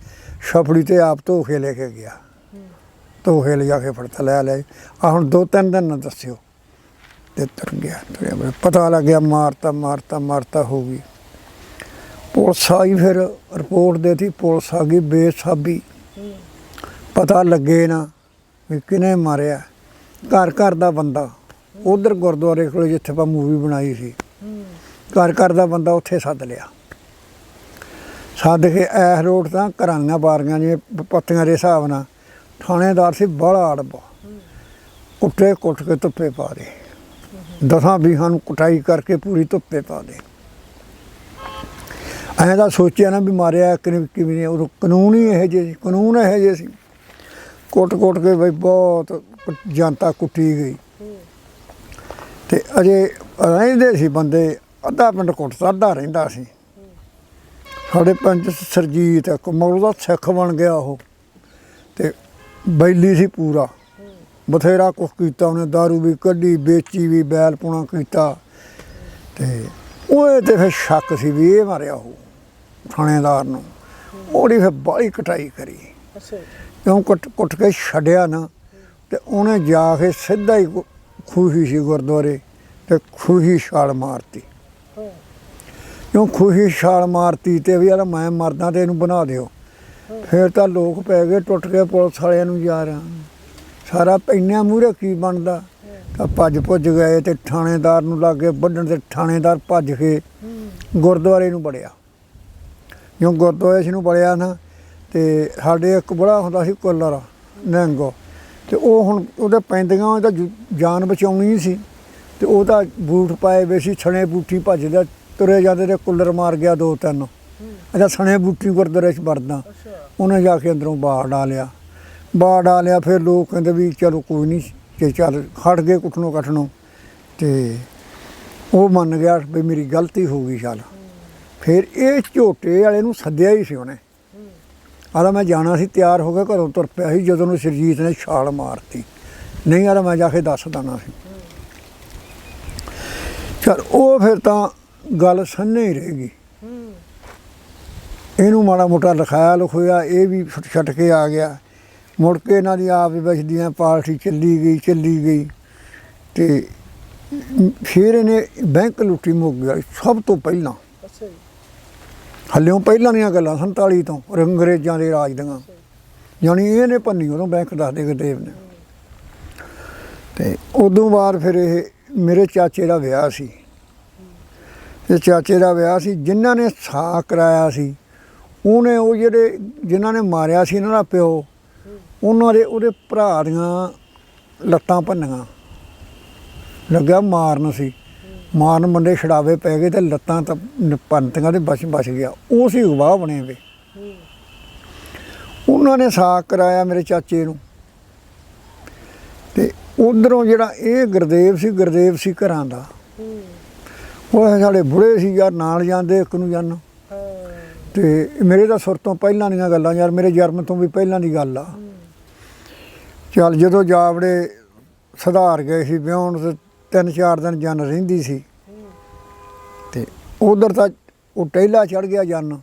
ਛਫੜੀ ਤੇ ਆਪ ਧੋ ਕੇ ਲੈ ਕੇ ਗਿਆ। ਧੋਖੇ ਲਿਆ ਕੇ ਫੜਤਾ, ਲੈ ਲੈ। ਆ ਹੁਣ ਦੋ ਤਿੰਨ ਦਿਨ ਨਾ ਦੱਸਿਓ। ਤੇ ਤੁਰ ਗਿਆ, ਤੁਰਿਆ ਬੜਾ ਪਤਾ ਲੱਗ ਗਿਆ ਮਾਰਤਾ ਮਾਰਤਾ ਮਾਰਤਾ ਹੋ ਗਈ। ਪੁਲਿਸ ਆਈ ਫਿਰ, ਰਿਪੋਰਟ ਦੇਤੀ, ਪੁਲਿਸ ਆ ਗਈ ਬੇਸਾਬੀ। ਪਤਾ ਲੱਗੇ ਨਾ ਵੀ ਕਿਨੇ ਮਾਰਿਆ। ਘਰ ਘਰ ਦਾ ਬੰਦਾ। ਉਧਰ ਗੁਰਦੁਆਰੇ ਕੋਲ ਜਿੱਥੇ ਆਪਾਂ ਮੂਵੀ ਬਣਾਈ ਸੀ। ਘਰ ਘਰ ਦਾ ਬੰਦਾ ਉੱਥੇ ਸੱਦ ਲਿਆ। ਸੱਦ ਕੇ ਐਸ ਰੋਡ ਤਾਂ ਘਰਾਂਆਂ ਬਾਰੀਆਂ ਜਿਵੇਂ ਪ- ਪੱਤੀਆਂ ਦੇ ਹਿਸਾਬ ਨਾਲ। ਥਾਣੇਦਾਰ ਸੀ ਬੜਾ ਅੜਬ। ਕੁੱਟੇ ਕੁੱਟ ਕੇ ਧੁੱਪੇ ਪਾ ਦੇ। ਦਸਾਂ ਵੀਹਾਂ ਨੂੰ ਕੁਟਾਈ ਕਰਕੇ ਪੂਰੀ ਧੁੱਪੇ ਪਾ ਦੇ। ਐਂ ਦਾ ਸੋਚਿਆ ਨਾ ਵੀ ਮਾਰਿਆ ਕਿਵੇਂ ਕਿਵੇਂ ਨਹੀਂ ਉਹ ਕਾਨੂੰਨ ਹੀ ਇਹੋ ਜਿਹੇ ਸੀ। ਕਾਨੂੰਨ ਇਹੋ ਜਿਹੇ ਸੀ। ਕੁੱਟ ਕੁੱਟ ਕੇ ਬਈ ਬਹੁਤ ਜਨਤਾ ਕੁੱਟੀ ਗਈ। ਹੂੰ ਤੇ ਅਜੇ ਰਹਿੰਦੇ ਸੀ ਬੰਦੇ। ਅੱਧਾ ਪਿੰਡ ਕੁੱਟਦਾ ਅੱਧਾ ਰਹਿੰਦਾ ਸੀ। ਸਾਡੇ 'ਚ ਸਰਜੀਤ ਇੱਕ ਮੌਲ ਦਾ ਸਿੱਖ ਬਣ ਗਿਆ ਉਹ ਤੇ ਬੈਲੀ ਸੀ ਪੂਰਾ। ਬਥੇਰਾ ਕੁਛ ਕੀਤਾ ਉਹਨੇ दारू ਵੀ ਕੱਢੀ ਵੇਚੀ ਵੀ ਬੈਲ ਪੁਣਾ ਕੀਤਾ। ਤੇ ਉਹ ਤੇ ਫਿਰ ਸ਼ੱਕ ਸੀ ਵੀ ਇਹ ਮਾਰਿਆ ਉਹ ਥਾਣੇਦਾਰ ਨੂੰ। ਉਹਦੀ ਫਿਰ ਬਾਹਲੀ ਕਟਾਈ ਕਰੀ। ਕਿਉਂ ਕੁੱਟ ਕੁੱਟ ਕੇ ਛੱਡਿਆ ਨਾ ਤੇ ਉਹਨੇ ਜਾ ਕੇ ਸਿੱਧਾ ਹੀ ਖੂਹੀ ਸੀ ਗੁਰਦੁਆਰੇ ਤੇ ਖੂਹੀ ਛਾਲ ਮਾਰਤੀ। ਹਾਂ। ਕਿਉਂ ਖੁਸ਼ੀ ਛਾਲ ਮਾਰਤੀ ਤੇ ਵੀ ਯਾਰ ਮੈਂ ਮਰਦਾ ਤੇ ਇਹਨੂੰ ਬਣਾ ਦਿਓ। ਫਿਰ ਤਾਂ ਲੋਕ ਪੈ ਗਏ, ਟੁੱਟ ਕੇ ਪੁਲਿਸ ਵਾਲਿਆਂ ਨੂੰ ਜਾ ਯਾਰ। ਸਾਰਾ ਇੰਨਾ ਮੂਹਰੇ ਕੀ ਬਣਦਾ? ਤਾਂ ਭੱਜ ਭੁੱਜ ਗਏ ਤੇ ਥਾਣੇਦਾਰ ਨੂੰ ਲੱਗੇ ਵੱਢਣ ਤੇ ਥਾਣੇਦਾਰ ਭੱਜ ਕੇ ਗੁਰਦੁਆਰੇ ਨੂੰ ਬੜਿਆ ਜਿਉਂ ਗੁਰਦੁਆਰੇ ਸੀ ਨੂੰ ਬੜਿਆ ਨਾ, ਤੇ ਸਾਡੇ ਇੱਕ ਬੜਾ ਹੁੰਦਾ ਸੀ ਕੁੱਲਰ, ਨੰਗੋ। ਤੇ ਉਹ ਹੁਣ ਉਹਦੇ ਪੈਂਦੀਆਂ ਉਹਦਾ ਜਾਨ ਬਚਾਉਣੀ ਸੀ। ਤੇ ਉਹਦਾ ਬੂਟ ਪਾਏ ਵੇ ਸੀ, ਛਣੇ ਬੂਠੀ ਭੱਜਦਾ ਤੁਰੇ ਜਾਂਦੇ ਤੇ ਕੁੱਲਰ ਮਾਰ ਗਿਆ ਦੋ ਤਿੰਨ। ਅੱਛਾ ਛਣੇ ਬੂਟੀ ਗੁਰਦੁਆਰੇ 'ਚ ਵੜਦਾ। ਉਹਨੇ ਜਾ ਕੇ ਅੰਦਰੋਂ ਬਾਹਰ ਡਾਲਿਆ ਬਾਹਰ ਡਾਲਿਆ ਫਿਰ ਲੋਕ ਕਹਿੰਦੇ ਵੀ ਚਲੋ ਕੋਈ ਨਹੀਂ ਕਿ ਚੱਲ ਖੜ ਗਏ ਕੁੱਟਣੋਂ ਕੱਟਣੋਂ ਤੇ ਉਹ ਮੰਨ ਗਿਆ ਵੀ ਮੇਰੀ ਗਲਤੀ ਹੋ ਗਈ ਚੱਲ। ਫਿਰ ਇਹ ਝੋਟੇ ਵਾਲੇ ਨੂੰ ਸੱਦਿਆ ਹੀ ਸੀ ਉਹਨੇ। ਆਦਾ ਮੈਂ ਜਾਣਾ ਸੀ ਤਿਆਰ ਹੋ ਕੇ ਘਰੋਂ ਤੁਰ ਪਿਆ ਸੀ ਜਦੋਂ ਨੂੰ ਸਰਜੀਤ ਨੇ ਛਾਲ ਮਾਰਤੀ। ਨਹੀਂ ਆਦਾ ਮੈਂ ਜਾ ਕੇ ਦੱਸ ਦੇਣਾ ਸੀ। ਚਲ ਉਹ ਫਿਰ ਤਾਂ ਗੱਲ ਸੰਨੇ ਹੀ ਰਹਿ ਗਈ। ਹੂੰ ਇਹਨੂੰ ਮਾੜਾ ਮੋਟਾ ਲਿਖਾਇਆ ਲਿਖੋਇਆ ਇਹ ਵੀ ਛੁੱਟ ਛੱਟ ਕੇ ਆ ਗਿਆ। ਮੁੜ ਕੇ ਇਹਨਾਂ ਦੀ ਆਪ ਬਚਦੀਆਂ ਪਾਰਟੀ ਚੱਲੀ ਗਈ ਚੱਲੀ ਗਈ। ਤੇ ਫਿਰ ਇਹਨੇ ਬੈਂਕ ਲੁੱਟੀ ਮੁੱਕ ਗਿਆ ਸਭ ਤੋਂ ਪਹਿਲਾਂ। ਹੱਲਿਓਂ ਪਹਿਲਾਂ ਦੀਆਂ ਗੱਲਾਂ 47 ਤੋਂ ਅੰਗਰੇਜ਼ਾਂ ਦੇ ਰਾਜ ਦੀਆਂ। ਯਾਨੀ ਇਹਨੇ ਭੰਨੀ ਉਦੋਂ ਬੈਂਕ ਦੱਸਦੇ ਗੁਰਦੇਵ ਨੇ ਤੇ ਉਦੋਂ ਬਾਅਦ ਫਿਰ ਇਹ ਮੇਰੇ ਚਾਚੇ ਦਾ ਵਿਆਹ ਸੀ। ਤੇ ਚਾਚੇ ਦਾ ਵਿਆਹ ਸੀ, ਜਿਨ੍ਹਾਂ ਨੇ ਸਾ ਕਰਾਇਆ ਸੀ, ਉਹਨੇ ਉਹ ਜਿਹੜੇ ਜਿਨ੍ਹਾਂ ਨੇ ਮਾਰਿਆ ਸੀ ਇਹਨਾਂ ਦਾ ਪਿਓ, ਉਹਨਾਂ ਦੇ ਉਹਦੇ ਭਰਾ ਦੀਆਂ ਲੱਤਾਂ ਭੰਨੀਆਂ। ਲੱਗਿਆ ਮਾਰਨ ਸੀ। ਮਾਰਨ ਮੁੰਡੇ ਛਡਾਵੇ ਪੈ ਗਏ ਤੇ ਲੱਤਾਂ ਤਾਂ ਪੰਤੀਆਂ ਤੇ ਬਚ ਬਚ ਗਿਆ। ਉਹ ਸੀ ਗਵਾਹ ਬਣੇ ਵੇ। ਉਹਨਾਂ ਨੇ ਸਾਕ ਕਰਾਇਆ ਮੇਰੇ ਚਾਚੇ ਨੂੰ। ਤੇ ਉਧਰੋਂ ਜਿਹੜਾ ਇਹ ਗੁਰਦੇਵ ਸੀ ਗੁਰਦੇਵ ਸੀ ਘਰਾਂ ਦਾ। ਉਹ ਸਾਡੇ ਬੁੜੇ ਸੀ ਯਾਰ, ਨਾਲ ਜਾਂਦੇ, ਇੱਕ ਨੂੰ ਜਾਨ ਹਾਂ ਤੇ ਮੇਰੇ ਤਾਂ ਸੁਰ ਤੋਂ ਪਹਿਲਾਂ ਦੀਆਂ ਗੱਲਾਂ, ਯਾਰ ਮੇਰੇ ਜਨਮ ਤੋਂ ਵੀ ਪਹਿਲਾਂ ਦੀ ਗੱਲ ਆ। ਹੂੰ ਚੱਲ ਜਦੋਂ ਜਾਵੜੇ ਸੁਧਾਰ ਗਏ ਸੀ ਵਿਆਹਣ ਤੇ ਤਿੰਨ ਚਾਰ ਦਿਨ ਜਨ ਰਹਿੰਦੀ ਸੀ। ਤੇ ਉਧਰ ਤਾਂ ਉਹ ਟਹਿਲਾ ਚੜ ਗਿਆ ਜਨ।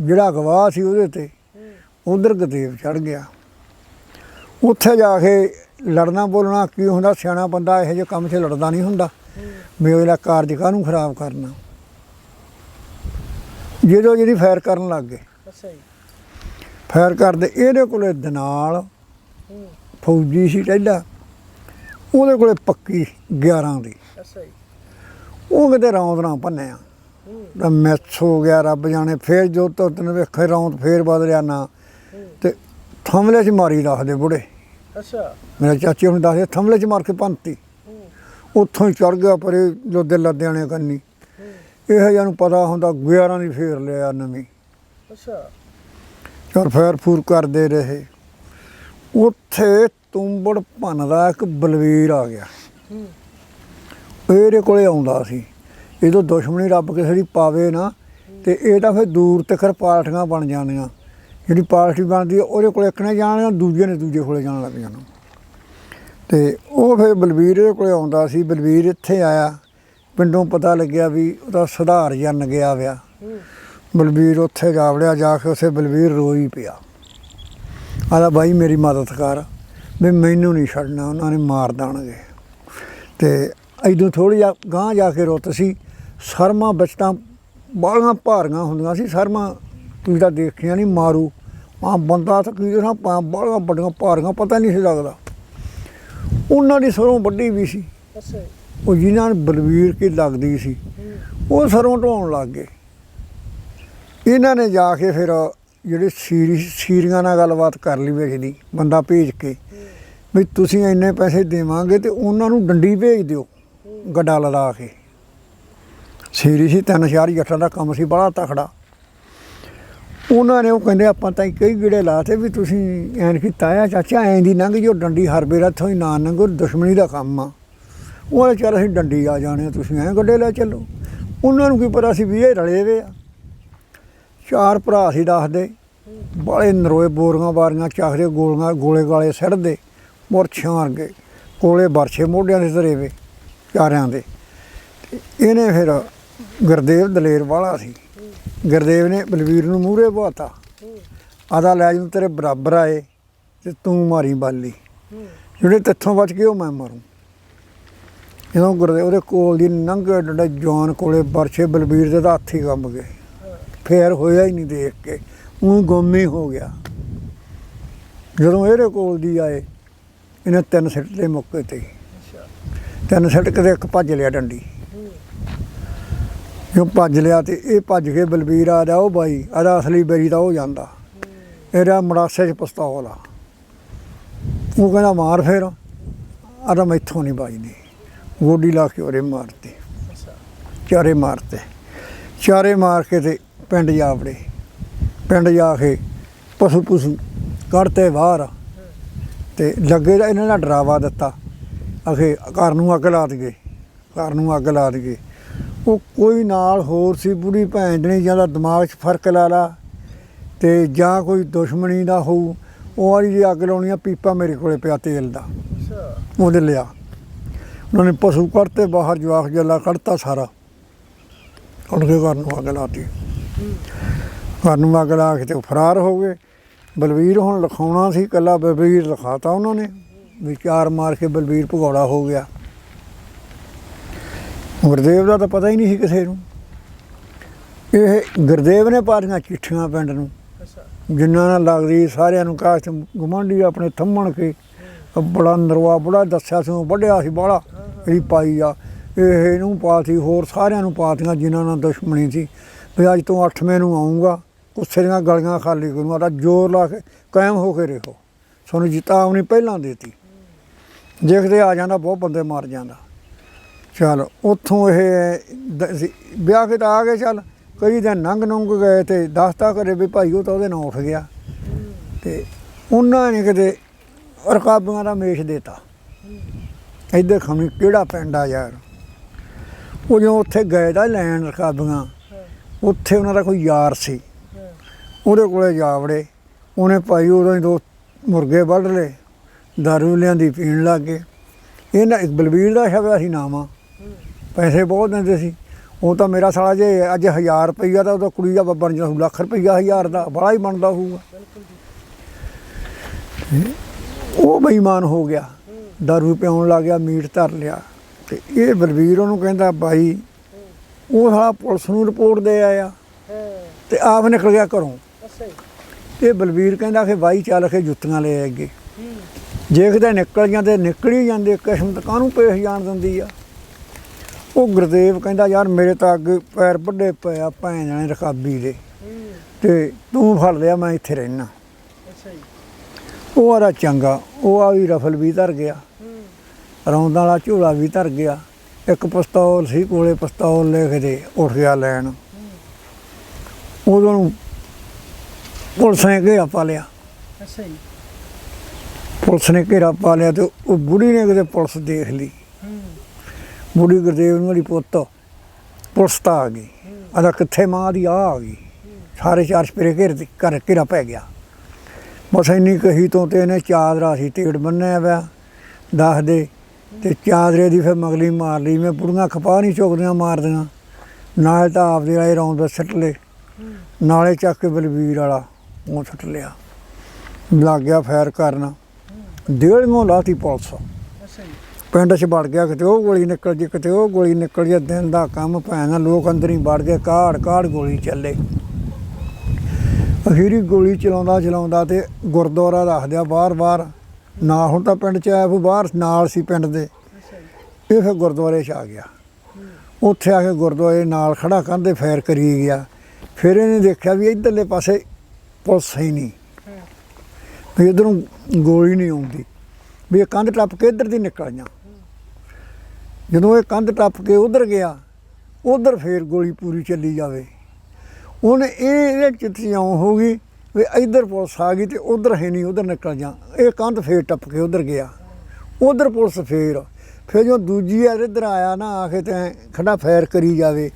ਜਿਹੜਾ ਗਵਾਹ ਸੀ ਉਹਦੇ ਤੇ ਹੂੰ ਉਧਰ ਗਦੇਵ ਚੜ ਗਿਆ। ਉੱਥੇ ਜਾ ਕੇ ਲੜਨਾ ਬੋਲਣਾ, ਕੀ ਹੁੰਦਾ, ਸਿਆਣਾ ਬੰਦਾ ਇਹੋ ਜਿਹੇ ਕੰਮ 'ਚ ਲੜਦਾ ਨਹੀਂ ਹੁੰਦਾ। ਵੀ ਅਗਲਾ ਕਾਰਜ ਕਾਹਨੂੰ ਖਰਾਬ ਕਰਨਾ। ਜਦੋਂ ਜਿਹੜੀ ਫਾਇਰ ਕਰਨ ਲੱਗ ਗਏ। ਅੱਛਾ ਜੀ। ਫਾਇਰ ਕਰਦੇ ਇਹਦੇ ਕੋਲੇ ਦਨਾਲ ਫੌਜੀ ਸੀ ਟੈਲਾ ਉਹਦੇ ਕੋਲੇ ਪੱਕੀ 11 ਦੀ। ਅੱਛਾ ਜੀ। ਉਹ ਕਿਤੇ ਰੌਂਦ ਨਾ ਭੰਨਿਆ। ਤਾਂ ਮਿਸ ਹੋ ਗਿਆ ਰੱਬ ਜਾਣੇ ਫੇਰ ਜੋ ਤੋਂ ਤਨ ਵੇਖੇ ਰੌਂਦ ਫੇਰ ਬਦਲਿਆ ਨਾ। ਤੇ ਥੰਮਲੇ 'ਚ ਮਾਰੀ ਦੱਸਦੇ ਬੁੜੇ। ਅੱਛਾ। ਮੇਰੇ ਚਾਚੇ ਹੁਣ ਦੱਸਦੇ ਥੰਮਲੇ 'ਚ ਮਾਰ ਕੇ ਪੰਤੀ ਉੱਥੋਂ ਹੀ ਚੜ ਗਿਆ ਪਰੇ ਲੋਦੇ ਲੱਦਿਆਣੇ ਕੰਨੀ। ਇਹ ਜਿਹਾ ਨੂੰ ਪਤਾ ਹੁੰਦਾ 11 ਦੀ ਫੇਰ ਲਿਆ ਨਵੀਂ। ਅੱਛਾ। ਚਲ ਫੇਰ ਫੂਰ ਕਰਦੇ ਰਹੇ। ਉੱਥੇ ਤੁੰਬੜ ਭੰਨਦਾ ਇੱਕ ਬਲਵੀਰ ਆ ਗਿਆ। ਇਹਦੇ ਕੋਲੇ ਆਉਂਦਾ ਸੀ। ਇਹਦੋਂ ਦੁਸ਼ਮਣੀ ਰੱਬ ਕਿਸੇ ਦੀ ਪਾਵੇ ਨਾ ਤੇ ਇਹ ਤਾਂ ਫਿਰ ਦੂਰ ਤੱਕ ਪਾਰਟੀਆਂ ਬਣ ਜਾਂਦੀਆਂ। ਜਿਹੜੀ ਪਾਰਟੀ ਬਣਦੀ ਉਹਦੇ ਕੋਲੇ ਇੱਕ ਨੇ ਜਾਣਾ ਦੂਜੇ ਨੇ ਦੂਜੇ ਕੋਲੇ ਜਾਣ ਲੱਗ ਜਾਣਾ ਤੇ ਉਹ ਫਿਰ ਬਲਵੀਰ ਦੇ ਕੋਲੇ ਆਉਂਦਾ ਸੀ, ਬਲਵੀਰ ਇੱਥੇ ਆਇਆ। ਪਿੰਡੋਂ ਪਤਾ ਲੱਗਿਆ ਵੀ ਉਹਦਾ ਸੁਧਾਰ ਜਨ ਗਿਆ ਵਿਆ। ਹੂੰ ਬਲਵੀਰ ਉੱਥੇ ਜਾ ਵੜਿਆ, ਜਾ ਕੇ ਉਸੇ ਬਲਵੀਰ ਰੋਈ ਪਿਆ। ਆਦਾ ਬਾਈ, ਮੇਰੀ ਮਦਦ ਕਰ। ਵੀ ਮੈਨੂੰ ਨਹੀਂ ਛੱਡਣਾ, ਉਹਨਾਂ ਨੇ ਮਾਰ ਦੇਣਗੇ। ਤੇ ਇਦੋਂ ਥੋੜੀ ਜਿਹਾ ਗਾਂਹ ਜਾ ਕੇ ਰੁੱਤ ਸੀ। ਸਰਮਾ ਬਚਤਾਂ ਬਾਲੀਆਂ ਭਾਰੀਆਂ ਹੁੰਦੀਆਂ ਸੀ। ਸਰਮਾ ਤੁਸੀਂ ਤਾਂ ਦੇਖਿਆ ਨਹੀਂ ਮਾਰੂ। ਆ ਬੰਦਾ ਤਾਂ ਕੀ ਨਾ ਪਾ ਬਾਲੀਆਂ ਵੱਡੀਆਂ ਭਾਰੀਆਂ, ਪਤਾ ਨਹੀਂ ਸੀ ਲੱਗਦਾ। ਉਹਨਾਂ ਦੀ ਸਰੋਂ ਵੱਡੀ ਵੀ ਸੀ। ਉਹ ਜਿਨ੍ਹਾਂ ਨੂੰ ਬਲਵੀਰ ਕੀ ਲੱਗਦੀ ਸੀ ਉਹ ਸਰੋਂ ਢਵਾਉਣ ਲੱਗ ਗਏ। ਇਹਨਾਂ ਨੇ ਜਾ ਕੇ ਫਿਰ ਜਿਹੜੇ ਸੀਰੀ ਸੀਰੀਆਂ ਨਾਲ ਗੱਲਬਾਤ ਕਰ ਲਈ ਵੇਖਦੀ ਬੰਦਾ ਭੇਜ ਕੇ ਵੀ ਤੁਸੀਂ ਇੰਨੇ ਪੈਸੇ ਦੇਵਾਂਗੇ ਤੇ ਉਹਨਾਂ ਨੂੰ ਡੰਡੀ ਭੇਜ ਦਿਓ ਗੱਡਾ ਲਦਾ ਕੇ। ਸੀਰੀ ਸੀ ਤਿੰਨ ਚਾਰ ਜੱਟਾਂ ਦਾ ਕੰਮ ਸੀ ਬੜਾ ਤਖੜਾ ਉਹਨਾਂ ਨੇ ਉਹ ਕਹਿੰਦੇ ਆਪਾਂ ਤਾਂ ਕਈ ਗੇੜੇ ਲਾਤੇ ਵੀ ਤੁਸੀਂ ਐਨ ਕੀਤਾ ਆ ਚਾਚਾ ਐਂ ਦੀ ਲੰਘ ਜੋ ਡੰਡੀ ਹਰ ਵੇਰਾ ਇੱਥੋਂ ਹੀ ਨਾ ਲੰਘੋ ਦੁਸ਼ਮਣੀ ਦਾ ਕੰਮ ਆ। ਉਹ ਚੱਲ ਅਸੀਂ ਡੰਡੀ ਆ ਜਾਣੇ ਆ, ਤੁਸੀਂ ਐਂ ਗੱਡੇ ਲੈ ਚੱਲੋ। ਉਹਨਾਂ ਨੂੰ ਕੀ ਪਤਾ ਸੀ ਵੀ ਇਹ ਰਲੇ ਵੇ ਆ। ਚਾਰ ਭਰਾ ਸੀ ਦੱਸਦੇ ਬਾਲੇ ਨਰੋਏ ਬੋਰੀਆਂ ਬਾਰੀਆਂ ਚਾਖਦੇ ਗੋਲੀਆਂ ਗੋਲੇ ਗਾਲੇ ਸਿੱਟਦੇ ਮੁਰਛਾਂ ਵਰਗੇ ਕੋਲੇ ਬਰਛੇ ਮੋਢਿਆਂ ਦੇ ਧਰੇ ਵੇ ਚਾਰਿਆਂ ਦੇ। ਇਹਨੇ ਫਿਰ ਗੁਰਦੇਵ ਦਲੇਰ ਵਾਲਾ ਸੀ। ਗੁਰਦੇਵ ਨੇ ਬਲਵੀਰ ਨੂੰ ਮੂਹਰੇ ਬਹਾਤਾ। ਹੂੰ ਆਦਾ ਲੈ ਜੂ ਤੇਰੇ ਬਰਾਬਰ ਆਏ ਤੇ ਤੂੰ ਮਾਰੀ ਬਾਲੀ। ਜਿਹੜੇ ਤੇਥੋਂ ਬਚ ਗਏ ਉਹ ਮੈਂ ਮਾਰੂ। ਜਦੋਂ ਗੁਰਦੇਵ ਉਹਦੇ ਕੋਲ ਦੀ ਨੰਗੇ ਡੰਡੇ ਜਵਾਨ ਕੋਲੇ ਬਰਛੇ ਬਲਬੀਰ ਦੇ ਤਾਂ ਹੱਥ ਹੀ ਕੰਬ ਗਏ। ਫੇਰ ਹੋਇਆ ਹੀ ਨਹੀਂ ਦੇਖ ਕੇ। ਉਹ ਗੁੰਮ ਹੀ ਹੋ ਗਿਆ। ਜਦੋਂ ਇਹਦੇ ਕੋਲ ਦੀ ਆਏ, ਇਹਨੇ ਤਿੰਨ ਸਿੱਟ ਦੇ ਮੌਕੇ ਤੇ। ਤਿੰਨ ਸਿੱਟ ਤੇ ਇੱਕ ਭੱਜ ਲਿਆ ਡੰਡੀ। ਜੋ ਭੱਜ ਲਿਆ ਤੇ ਇਹ ਭੱਜ ਕੇ ਬਲਬੀਰ ਆ ਜਾ ਉਹ ਬਾਈ ਆਦਾ ਅਸਲੀ ਬੇਰੀ ਤਾਂ ਉਹ ਜਾਂਦਾ। ਇਹਦਾ ਮੜਾਸੇ 'ਚ ਪਿਸਤੌਲ ਆ। ਉਹ ਕਹਿੰਦਾ ਮਾਰ ਫੇਰ। ਆਦਾ ਮੈਥੋਂ ਨਹੀਂ ਬਾਜਦੀ ਗੋਡੀ ਲਾ ਕੇ ਉਹਦੇ ਮਾਰਤੇ। ਚਾਰੇ ਮਾਰਤੇ। ਚਾਰੇ ਮਾਰ ਕੇ ਤੇ ਪਿੰਡ ਜਾ ਵੜੇ। ਪਿੰਡ ਜਾ ਕੇ ਪਸ਼ੂ ਪਸ਼ੂ ਕੱਢਤੇ ਬਾਹਰ। ਤੇ ਲੱਗੇ ਦਾ ਇਹਨਾਂ ਦਾ ਡਰਾਵਾ ਦਿੱਤਾ। ਅਖੇ ਘਰ ਨੂੰ ਅੱਗ ਲਾ ਦਈਏ। ਘਰ ਨੂੰ ਅੱਗ ਲਾ ਦਈਏ। ਉਹ ਕੋਈ ਨਾਲ ਹੋਰ ਸੀ ਬੁੜੀ ਭੈਣ ਨਹੀਂ ਜਾਂਦਾ ਦਿਮਾਗ 'ਚ ਫ਼ਰਕ ਲਾ ਲਾ ਤੇ ਜਾਂ ਕੋਈ ਦੁਸ਼ਮਣੀ ਦਾ ਹੋਊ ਉਹ ਵਾਲੀ ਜੀ ਅੱਗ ਲਾਉਣੀ ਆ ਪੀਪਾ ਮੇਰੇ ਕੋਲੇ ਪਿਆ ਤੇਲ ਦਾ। ਅੱਛਾ। ਉਹਦੇ ਲਿਆ। ਉਹਨਾਂ ਨੇ ਪਸ਼ੂ ਕੱਢਤੇ ਬਾਹਰ ਜਵਾਕ ਜੱਲਾ ਕੱਢਤਾ ਸਾਰਾ। ਉੱਡ ਕੇ ਘਰ ਨੂੰ ਅੱਗ ਲਾਤੀ। ਘਰ ਨੂੰ ਅੱਗ ਲਾ ਕੇ ਤੇ ਫਰਾਰ ਹੋ ਗਏ। ਬਲਵੀਰ ਹੁਣ ਲਿਖਾਉਣਾ ਸੀ ਕੱਲਾ ਬਲਵੀਰ ਲਿਖਾਤਾ ਉਹਨਾਂ ਨੇ ਵੀ ਚਾਰ ਮਾਰ ਕੇ ਬਲਵੀਰ ਭਗੌੜਾ ਹੋ ਗਿਆ। ਗੁਰਦੇਵ ਦਾ ਤਾਂ ਪਤਾ ਹੀ ਨਹੀਂ ਸੀ ਕਿਸੇ ਨੂੰ। ਇਹ ਗੁਰਦੇਵ ਨੇ ਪਾਰੀਆਂ ਚਿੱਠੀਆਂ ਪਿੰਡ ਨੂੰ। ਜਿੰਨਾ ਨਾਲ ਲੱਗਦੀ ਸਾਰਿਆਂ ਨੂੰ ਕਾਸ਼ ਗੁਆਂਢੀ ਆਪਣੇ ਥੰਮਣ ਕੇ ਬੜਾ ਨਰਵਾ ਬੜਾ ਦੱਸਿਆ ਸੀ ਉਹ ਵੱਡਿਆ ਸੀ ਬਾਹਲਾ ਇਹਦੀ ਪਾਈ ਆ। ਇਹ ਇਹਨੂੰ ਪਾਤੀ ਹੋਰ ਸਾਰਿਆਂ ਨੂੰ ਪਾਤੀਆਂ ਜਿਨ੍ਹਾਂ ਨਾਲ ਦੁਸ਼ਮਣੀ ਸੀ। ਵੀ ਅੱਜ ਤੋਂ 8ਵੇਂ ਨੂੰ ਆਉਂਗਾ ਕੁੱਸੇ ਦੀਆਂ ਗਲੀਆਂ ਖਾਲੀ ਕਰੂੰਗਾ ਤਾਂ ਜ਼ੋਰ ਲਾ ਕੇ ਕਾਇਮ ਹੋ ਕੇ ਰਹੋ। ਸਾਨੂੰ ਚੇਤਾਵਨੀ ਪਹਿਲਾਂ ਦੇਤੀ। ਦੇਖਦੇ ਆ ਜਾਂਦਾ ਬਹੁਤ ਬੰਦੇ ਮਾਰ ਜਾਂਦਾ। ਚੱਲ ਉੱਥੋਂ ਇਹ ਦ- ਸੀ- ਵਿਆਹ ਕੇ ਤਾਂ ਆ ਗਏ, ਚੱਲ ਕਈ ਦਿਨ ਲੰਘ ਨੰਗ ਗਏ ਤੇ ਦੱਸਤਾ ਕਰੇ ਵੀ ਭਾਈ ਉਹ ਤਾਂ ਉਹਦੇ ਨਾਲ ਉੱਠ ਗਿਆ। ਤੇ ਉਹਨਾਂ ਨੇ ਕਿਤੇ ਰਕਾਬੀਆਂ ਦਾ ਮੇਸ਼ ਦੇਤਾ। ਇੱਧਰ ਖਮੀ ਕਿਹੜਾ ਪਿੰਡ ਆ ਯਾਰ? ਉਹ ਜਦੋਂ ਉੱਥੇ ਗਏ ਦਾ ਲੈਣ ਰਕਾਬੀਆਂ, ਉੱਥੇ ਉਹਨਾਂ ਦਾ ਕੋਈ ਯਾਰ ਸੀ। ਉਹਦੇ ਕੋਲੇ ਜਾ ਵੜੇ ਉਹਨੇ ਭਾਈ ਉਦੋਂ ਹੀ ਦੋ ਮੁਰਗੇ ਵੱਢ ਲਏ, ਦਾਰੂ ਲਿਆਂਦੀ, ਪੀਣ ਲੱਗ ਗਏ। ਇਹਨਾਂ ਇੱਕ ਬਲਬੀਰ ਦਾ ਛਵਿਆ ਸੀ ਨਾਮ। ਆ ਪੈਸੇ ਬਹੁਤ ਦਿੰਦੇ ਸੀ। ਉਹ ਤਾਂ ਮੇਰਾ ਸਾਲਾ ਜੇ ਅੱਜ 1000 ਰੁਪਈਆ ਤਾਂ ਉਹਦਾ ਕੁੜੀ ਦਾ ਬਣ ਜਾਊ ਲੱਖ ਰੁਪਈਆ, ਹਜ਼ਾਰ ਦਾ, ਬੜਾ ਹੀ ਬਣਦਾ ਹੋਊਗਾ। ਉਹ ਬੇਈਮਾਨ ਹੋ ਗਿਆ। ਦਾਰੂ ਪਿਆਉਣ ਲੱਗ ਗਿਆ, ਮੀਟ ਧਰ ਲਿਆ। ਤੇ ਇਹ ਬਲਬੀਰ ਉਹਨੂੰ ਕਹਿੰਦਾ, ਬਾਈ, ਉਹ ਸਾਲਾ ਪੁਲਿਸ ਨੂੰ ਰਿਪੋਰਟ ਦੇ ਆਇਆ। ਹਾਂ ਤੇ ਆਪ ਨਿਕਲ ਗਿਆ ਘਰੋਂ। ਇਹ ਬਲਬੀਰ ਕਹਿੰਦਾ ਕਿ ਬਾਈ, ਚੱਲ ਕੇ ਜੁੱਤੀਆਂ ਲੈ ਅੱਗੇ ਜੇ ਕਿਤੇ ਨਿਕਲ ਜਾਂਦੇ ਨਿਕਲ ਹੀ ਜਾਂਦੇ, ਕਿਸਮਤ ਕਾਹਨੂੰ ਪੇਸ਼ ਜਾਣ ਦਿੰਦੀ ਆ? ਉਹ ਗੁਰਦੇਵ ਕਹਿੰਦਾ ਯਾਰ ਮੇਰੇ ਤਾਂ ਅੱਗੇ ਪੈਰ ਵੱਡੇ ਪਏ ਆ ਭੈਣ ਜਾਣੇ ਰਕਾਬੀ ਦੇ। ਤੇ ਤੂੰ ਫੜ ਲਿਆ ਮੈਂ ਇੱਥੇ ਰਹਿਣਾ ਅੱਛਾ ਜੀ। ਉਹ ਆਰਾ ਚੰਗਾ। ਉਹ ਆ ਵੀ ਰਫਲ ਵੀ ਧਰ ਗਿਆ। ਹੂੰ ਰੌਂਦ ਵਾਲਾ ਝੋਲਾ ਵੀ ਧਰ ਗਿਆ। ਇੱਕ ਪਿਸਤੌਲ ਸੀ ਕੋਲੇ ਪਿਸਤੌਲ ਲੈ ਕੇ ਤੇ ਉੱਠ ਗਿਆ ਲੈਣ। ਉਦੋਂ ਨੂੰ ਪੁਲਿਸ ਨੇ ਘੇਰਾ ਪਾ ਲਿਆ। ਅੱਛਾ ਜੀ। ਪੁਲਿਸ ਨੇ ਘੇਰਾ ਪਾ ਲਿਆ ਤੇ ਉਹ ਬੁੜੀ ਨੇ ਕਿਤੇ ਪੁਲਿਸ ਦੇਖ ਲਈ। ਹੂੰ। ਬੁੜੀ ਗੁਰਦੇਵ ਨੂੰ ਵਾਲੀ ਪੁੱਤ, ਪੁਲਿਸ ਤਾਂ ਆ ਗਈ। ਅਦਾ ਕਿੱਥੇ ਮਾਂ ਦੀ ਆ ਆ ਗਈ। ਸਾਰੇ ਚਾਰ ਸਪਰੇ ਘੇਰ ਦੇ ਘਰ ਘੇਰਾ ਪੈ ਗਿਆ। ਬਸ ਇੰਨੀ ਕਹੀ ਤੋਂ ਤੇ ਇਹਨੇ ਚਾਦਰਾ ਸੀ ਢੇੜ ਬੰਨਿਆ ਪਿਆ ਦੱਸ ਦੇ। ਤੇ ਚਾਦਰੇ ਦੀ ਫਿਰ ਮਗਲੀ ਮਾਰ ਲਈ। ਮੈਂ ਬੁੜੀਆਂ ਖਪਾ ਨਹੀਂ ਚੁੱਕਦੀਆਂ ਮਾਰਦੀਆਂ। ਨਾਲ ਤਾਂ ਆਪਦੇ ਵਾਲੇ ਰੌਂਦ ਵਿੱਚ ਸੱਟ ਲਏ। ਨਾਲੇ ਚੱਕ ਕੇ ਬਲਵੀਰ ਵਾਲਾ ਉਹ ਸੱਟ ਲਿਆ। ਲੱਗ ਗਿਆ ਫਾਇਰ ਕਰਨ। ਡੇਢ ਲਾਤੀ ਪੁਲਿਸ। ਪਿੰਡ 'ਚ ਵੜ ਗਿਆ, ਕਿਤੇ ਉਹ ਗੋਲੀ ਨਿਕਲ ਜੀ, ਕਿਤੇ ਉਹ ਗੋਲੀ ਨਿਕਲ ਜੀ, ਦਿਨ ਦਾ ਕੰਮ ਭੈਣਾ ਲੋਕ ਅੰਦਰ ਹੀ ਵੜ ਗਏ, ਕਾੜ ਕਾੜ ਗੋਲੀ ਚੱਲੇ। ਅਖੀਰੀ ਗੋਲੀ ਚਲਾਉਂਦਾ ਚਲਾਉਂਦਾ ਤੇ ਗੁਰਦੁਆਰਾ ਰੱਖਦਿਆ ਬਾਰ-ਬਾਰ ਨਾ ਹੁਣ ਤਾਂ ਪਿੰਡ 'ਚ ਆਇਆ ਵੀ ਬਾਹਰ ਨਾਲ ਸੀ ਪਿੰਡ ਦੇ। ਇਹ ਫਿਰ ਗੁਰਦੁਆਰੇ 'ਚ ਆ ਗਿਆ। ਉੱਥੇ ਆ ਕੇ ਗੁਰਦੁਆਰੇ ਨਾਲ ਖੜਾ ਕੰਧੇ ਫੈਰ ਕਰੀ ਗਿਆ। ਫਿਰ ਇਹਨੇ ਦੇਖਿਆ ਵੀ ਇਧਰਲੇ ਪਾਸੇ ਪੁਲਿਸ ਹੀ ਨਹੀਂ। ਹਾਂ ਵੀ ਇਧਰੋਂ ਗੋਲੀ ਨਹੀਂ ਆਉਂਦੀ। ਵੀ ਇਹ ਕੰਧ ਟੱਪ ਕੇ ਇੱਧਰ ਦੀ ਨਿਕਲ ਜਾ ਜਦੋਂ ਇਹ ਕੰਧ ਟੱਪ ਕੇ ਉਧਰ ਗਿਆ, ਉਧਰ ਫੇਰ ਗੋਲੀ ਪੂਰੀ ਚੱਲੀ ਜਾਵੇ। ਉਹਨੇ ਇਹ ਇਹਦੇ ਚਿੱਤ ਹੋ ਗਈ ਵੀ ਇੱਧਰ ਪੁਲਿਸ ਆ ਗਈ ਤੇ ਉਧਰ ਹੈ ਨਹੀਂ, ਉਧਰ ਨਿਕਲ ਜਾ। ਇਹ ਕੰਧ ਫੇਰ ਟੱਪ ਕੇ ਉਧਰ ਗਿਆ। ਉਧਰ ਪੁਲਿਸ ਫੇਰ, ਫਿਰ ਜੋ ਦੂਜੀ ਆ ਇੱਧਰ ਆਇਆ ਨਾ, ਆ ਕੇ ਤੇ ਐਂ ਖੜਾ ਫੈਰ ਕਰੀ ਜਾਵੇ।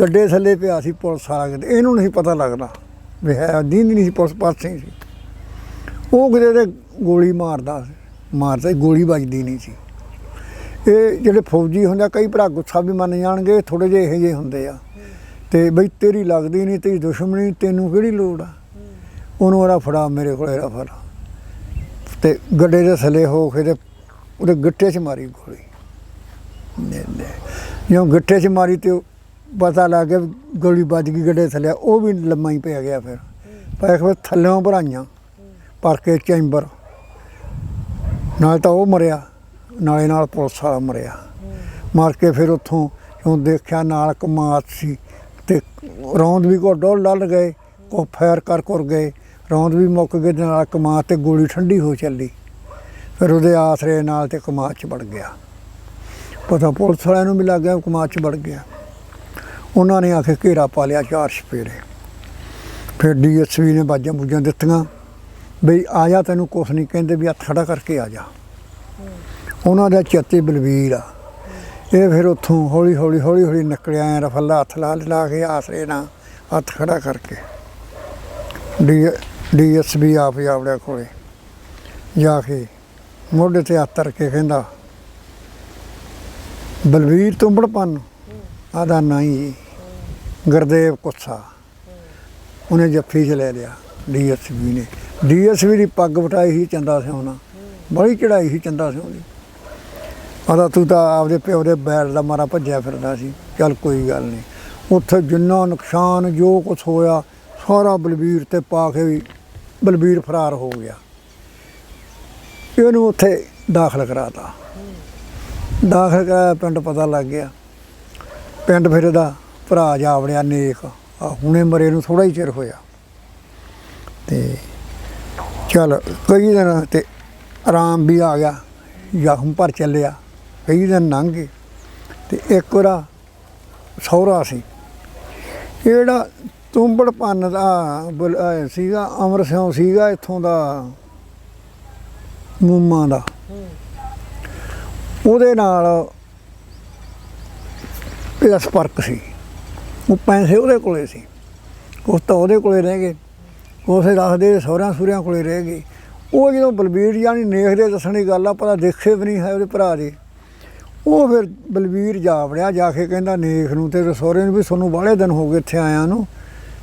ਗੱਡੇ ਥੱਲੇ ਪਿਆ ਸੀ ਪੁਲਿਸ ਵਾਲਾ ਕਿਤੇ, ਇਹਨੂੰ ਨਹੀਂ ਪਤਾ ਲੱਗਦਾ ਵੀ ਹੈ ਦੀਨ ਨਹੀਂ ਸੀ, ਪੁਲਿਸ ਪਾਸੇ ਸੀ। ਉਹ ਕਿਤੇ ਗੋਲੀ ਮਾਰਦਾ ਮਾਰਦਾ ਗੋਲੀ ਵੱਜਦੀ ਨਹੀਂ ਸੀ। ਇਹ ਜਿਹੜੇ ਫੌਜੀ ਹੁੰਦੇ ਆ, ਕਈ ਭਰਾ ਗੁੱਸਾ ਵੀ ਮੰਨ ਜਾਣਗੇ ਥੋੜੇ ਜਿਹੇ ਇਹੋ ਜਿਹੇ ਹੁੰਦੇ ਆ। ਤੇ ਬਈ ਤੇਰੀ ਲੱਗਦੀ ਨਹੀਂ ਤੇਰੀ ਦੁਸ਼ਮਣੀ ਤੈਨੂੰ ਕਿਹੜੀ ਲੋੜ ਆ? ਉਹਨੂੰ ਉਹਦਾ ਫੜਾ ਮੇਰੇ ਕੋਲੇ ਰਫਲ ਤੇ ਗੱਡੇ ਦੇ ਥੱਲੇ ਹੋ ਕੇ ਤੇ ਉਹਦੇ ਗਿੱਟੇ 'ਚ ਮਾਰੀ ਗੋਲੀ। ਨੇ ਨੇ ਜਿਉਂ ਗਿੱਟੇ 'ਚ ਮਾਰੀ ਤੇ ਉਹ ਪਤਾ ਲੱਗ ਗਿਆ ਵੀ ਗੋਲੀ ਵੱਜ ਗਈ ਗੱਡੇ ਥੱਲੇ ਉਹ ਵੀ ਲੰਮਾ ਹੀ ਪੈ ਗਿਆ ਫਿਰ। ਪਰ ਫਿਰ ਥੱਲਿਓਂ ਭਰਾਈਆਂ ਪਰ ਕੇ ਚੈਂਬਰ। ਨਾਲ ਤਾਂ ਉਹ ਮਰਿਆ। ਨਾਲੇ ਨਾਲ ਪੁਲਿਸ ਵਾਲਾ ਮਰਿਆ। ਮਾਰ ਕੇ ਫਿਰ ਉੱਥੋਂ ਜਦੋਂ ਦੇਖਿਆ ਨਾਲ ਕਮਾਤ ਸੀ ਤੇ ਰੌਂਦ ਵੀ ਕੋ ਡੋਲ ਲੱਲ ਗਏ, ਕੋ ਫਾਇਰ ਕਰ ਕਰ ਗਏ। ਰੌਂਦ ਵੀ ਮੁੱਕ ਗਏ ਨਾਲ ਕਮਾਤ ਤੇ ਗੋਲੀ ਠੰਡੀ ਹੋ ਚੱਲੀ। ਫਿਰ ਉਹਦੇ ਆਸਰੇ ਨਾਲ ਤੇ ਕਮਾਤ ਚ ਵੜ ਗਿਆ। ਪਤਾ ਪੁਲਿਸ ਵਾਲਿਆਂ ਨੂੰ ਵੀ ਲੱਗ ਗਿਆ ਕਮਾਤ ਚ ਵੜ ਗਿਆ। ਉਹਨਾਂ ਨੇ ਆ ਕੇ ਘੇਰਾ ਪਾ ਲਿਆ ਚਾਰ ਛਪੇਰੇ। ਫਿਰ ਡੀਐਸਪੀ ਨੇ ਬਾਜਾਂ ਬੁੱਜਾਂ ਦਿੱਤੀਆਂ, ਬਈ ਆ ਜਾ ਤੈਨੂੰ ਕੁਛ ਨਹੀਂ ਕਹਿੰਦੇ ਵੀ ਹੱਥ ਖੜਾ ਕਰਕੇ ਆ ਜਾ। ਉਹਨਾਂ ਦਾ ਚੇਤੇ ਬਲਵੀਰ ਆ। ਇਹ ਫਿਰ ਉੱਥੋਂ ਹੌਲੀ ਹੌਲੀ ਹੌਲੀ ਹੌਲੀ ਨਿਕਲਿਆ ਐ ਰਫਲਾ ਹੱਥ ਲਾ ਲਾ ਕੇ ਆਸਰੇ ਨਾਲ ਹੱਥ ਖੜਾ ਕਰਕੇ। ਡੀ ਡੀਐਸਪੀ ਆਪ ਹੀ ਆਪਣੇ ਕੋਲੇ ਜਾ ਕੇ ਮੋਢੇ ਤੇ ਹੱਥ ਧਰ ਕੇ ਕਹਿੰਦਾ ਬਲਵੀਰ ਤੁੰਬੜਪਨ ਆਦਾ ਨਹੀਂ ਗੁਰਦੇਵ ਕੁੱਸਾ। ਉਹਨੇ ਜੱਫੀ ਚ ਲੈ ਲਿਆ ਡੀਐਸਪੀ ਨੇ। ਡੀਐਸਪੀ ਦੀ ਪੱਗ ਵਟਾਈ ਸੀ ਚੰਦਾ ਸਿਉਣਾ ਬੜੀ ਚੜਾਈ ਸੀ ਚੰਦਾ ਸਿਉ ਦੀ। ਆਦਾ ਤੂੰ ਤਾਂ ਆਪਦੇ ਪਿਓ ਦੇ ਬੈਲ ਦਾ ਮਾਰਾ ਭੱਜਿਆ ਫਿਰਦਾ ਸੀ। ਚੱਲ ਕੋਈ ਗੱਲ ਨਹੀਂ। ਉੱਥੇ ਜਿੰਨਾ ਨੁਕਸਾਨ ਜੋ ਕੁਝ ਹੋਇਆ, ਸਾਰਾ ਬਲਬੀਰ ਤੇ ਪਾ ਕੇ ਵੀ ਬਲਬੀਰ ਫਰਾਰ ਹੋ ਗਿਆ। ਇਹਨੂੰ ਉੱਥੇ ਦਾਖਲ ਕਰਾਤਾ। ਦਾਖਲ ਕਰਾਇਆ, ਪਿੰਡ ਪਤਾ ਲੱਗ ਗਿਆ। ਪਿੰਡ ਫਿਰ ਇਹਦਾ ਭਰਾ ਜਾ ਵੜਿਆ ਨੇਕ। ਆ ਹੁਣੇ ਮਰੇ ਨੂੰ ਥੋੜਾ ਹੀ ਚਿਰ ਹੋਇਆ। ਤੇ ਚਲ ਕਈ ਦਿਨ ਤੇ ਆਰਾਮ ਵੀ ਆ ਗਿਆ। ਜ਼ਖਮ ਭਰ ਚੱਲਿਆ। ਕਈ ਦਿਨ ਲੰਘ ਗਏ ਤੇ ਇੱਕ ਉਹਦਾ ਸਹੁਰਾ ਸੀ। ਇਹ ਜਿਹੜਾ ਤੁੰਬੜ ਪੰਨ ਦਾ ਬੁਲ- ਸੀਗਾ ਅਮਰ ਸਿੰਘ ਸੀਗਾ ਇੱਥੋਂ ਦਾ ਮੂਮਾ ਦਾ। ਉਹਦੇ ਨਾਲ ਇਹਦਾ ਸੰਪਰਕ ਸੀ। ਉਹ ਪੈਸੇ ਉਹਦੇ ਕੋਲੇ ਸੀ। ਉਸ ਤਾਂ ਉਹਦੇ ਕੋਲੇ ਰਹਿ ਗਏ। ਉਸੇ ਦੱਸਦੇ ਸਹੁਰਿਆਂ ਸੁਰਿਆਂ ਕੋਲੇ ਰਹਿ ਗਏ। ਉਹ ਜਦੋਂ ਬਲਬੀਰ ਜਾਨੀ ਨੇਖਦੇ ਦੱਸਣ ਦੀ ਗੱਲ ਆ ਪਤਾ ਦੇਖੇ ਵੀ ਨਹੀਂ ਹੈ ਉਹਦੇ ਭਰਾ ਦੇ। ਉਹ ਫਿਰ ਬਲਬੀਰ ਜਾ ਵੜਿਆ ਜਾ ਕੇ ਕਹਿੰਦਾ ਨੇਖ ਨੂੰ ਤੇ ਸਹੁਰੇ ਨੂੰ ਵੀ ਤੁਹਾਨੂੰ ਬਾਹਲੇ ਦਿਨ ਹੋ ਗਏ ਇੱਥੇ ਆਇਆਂ ਨੂੰ।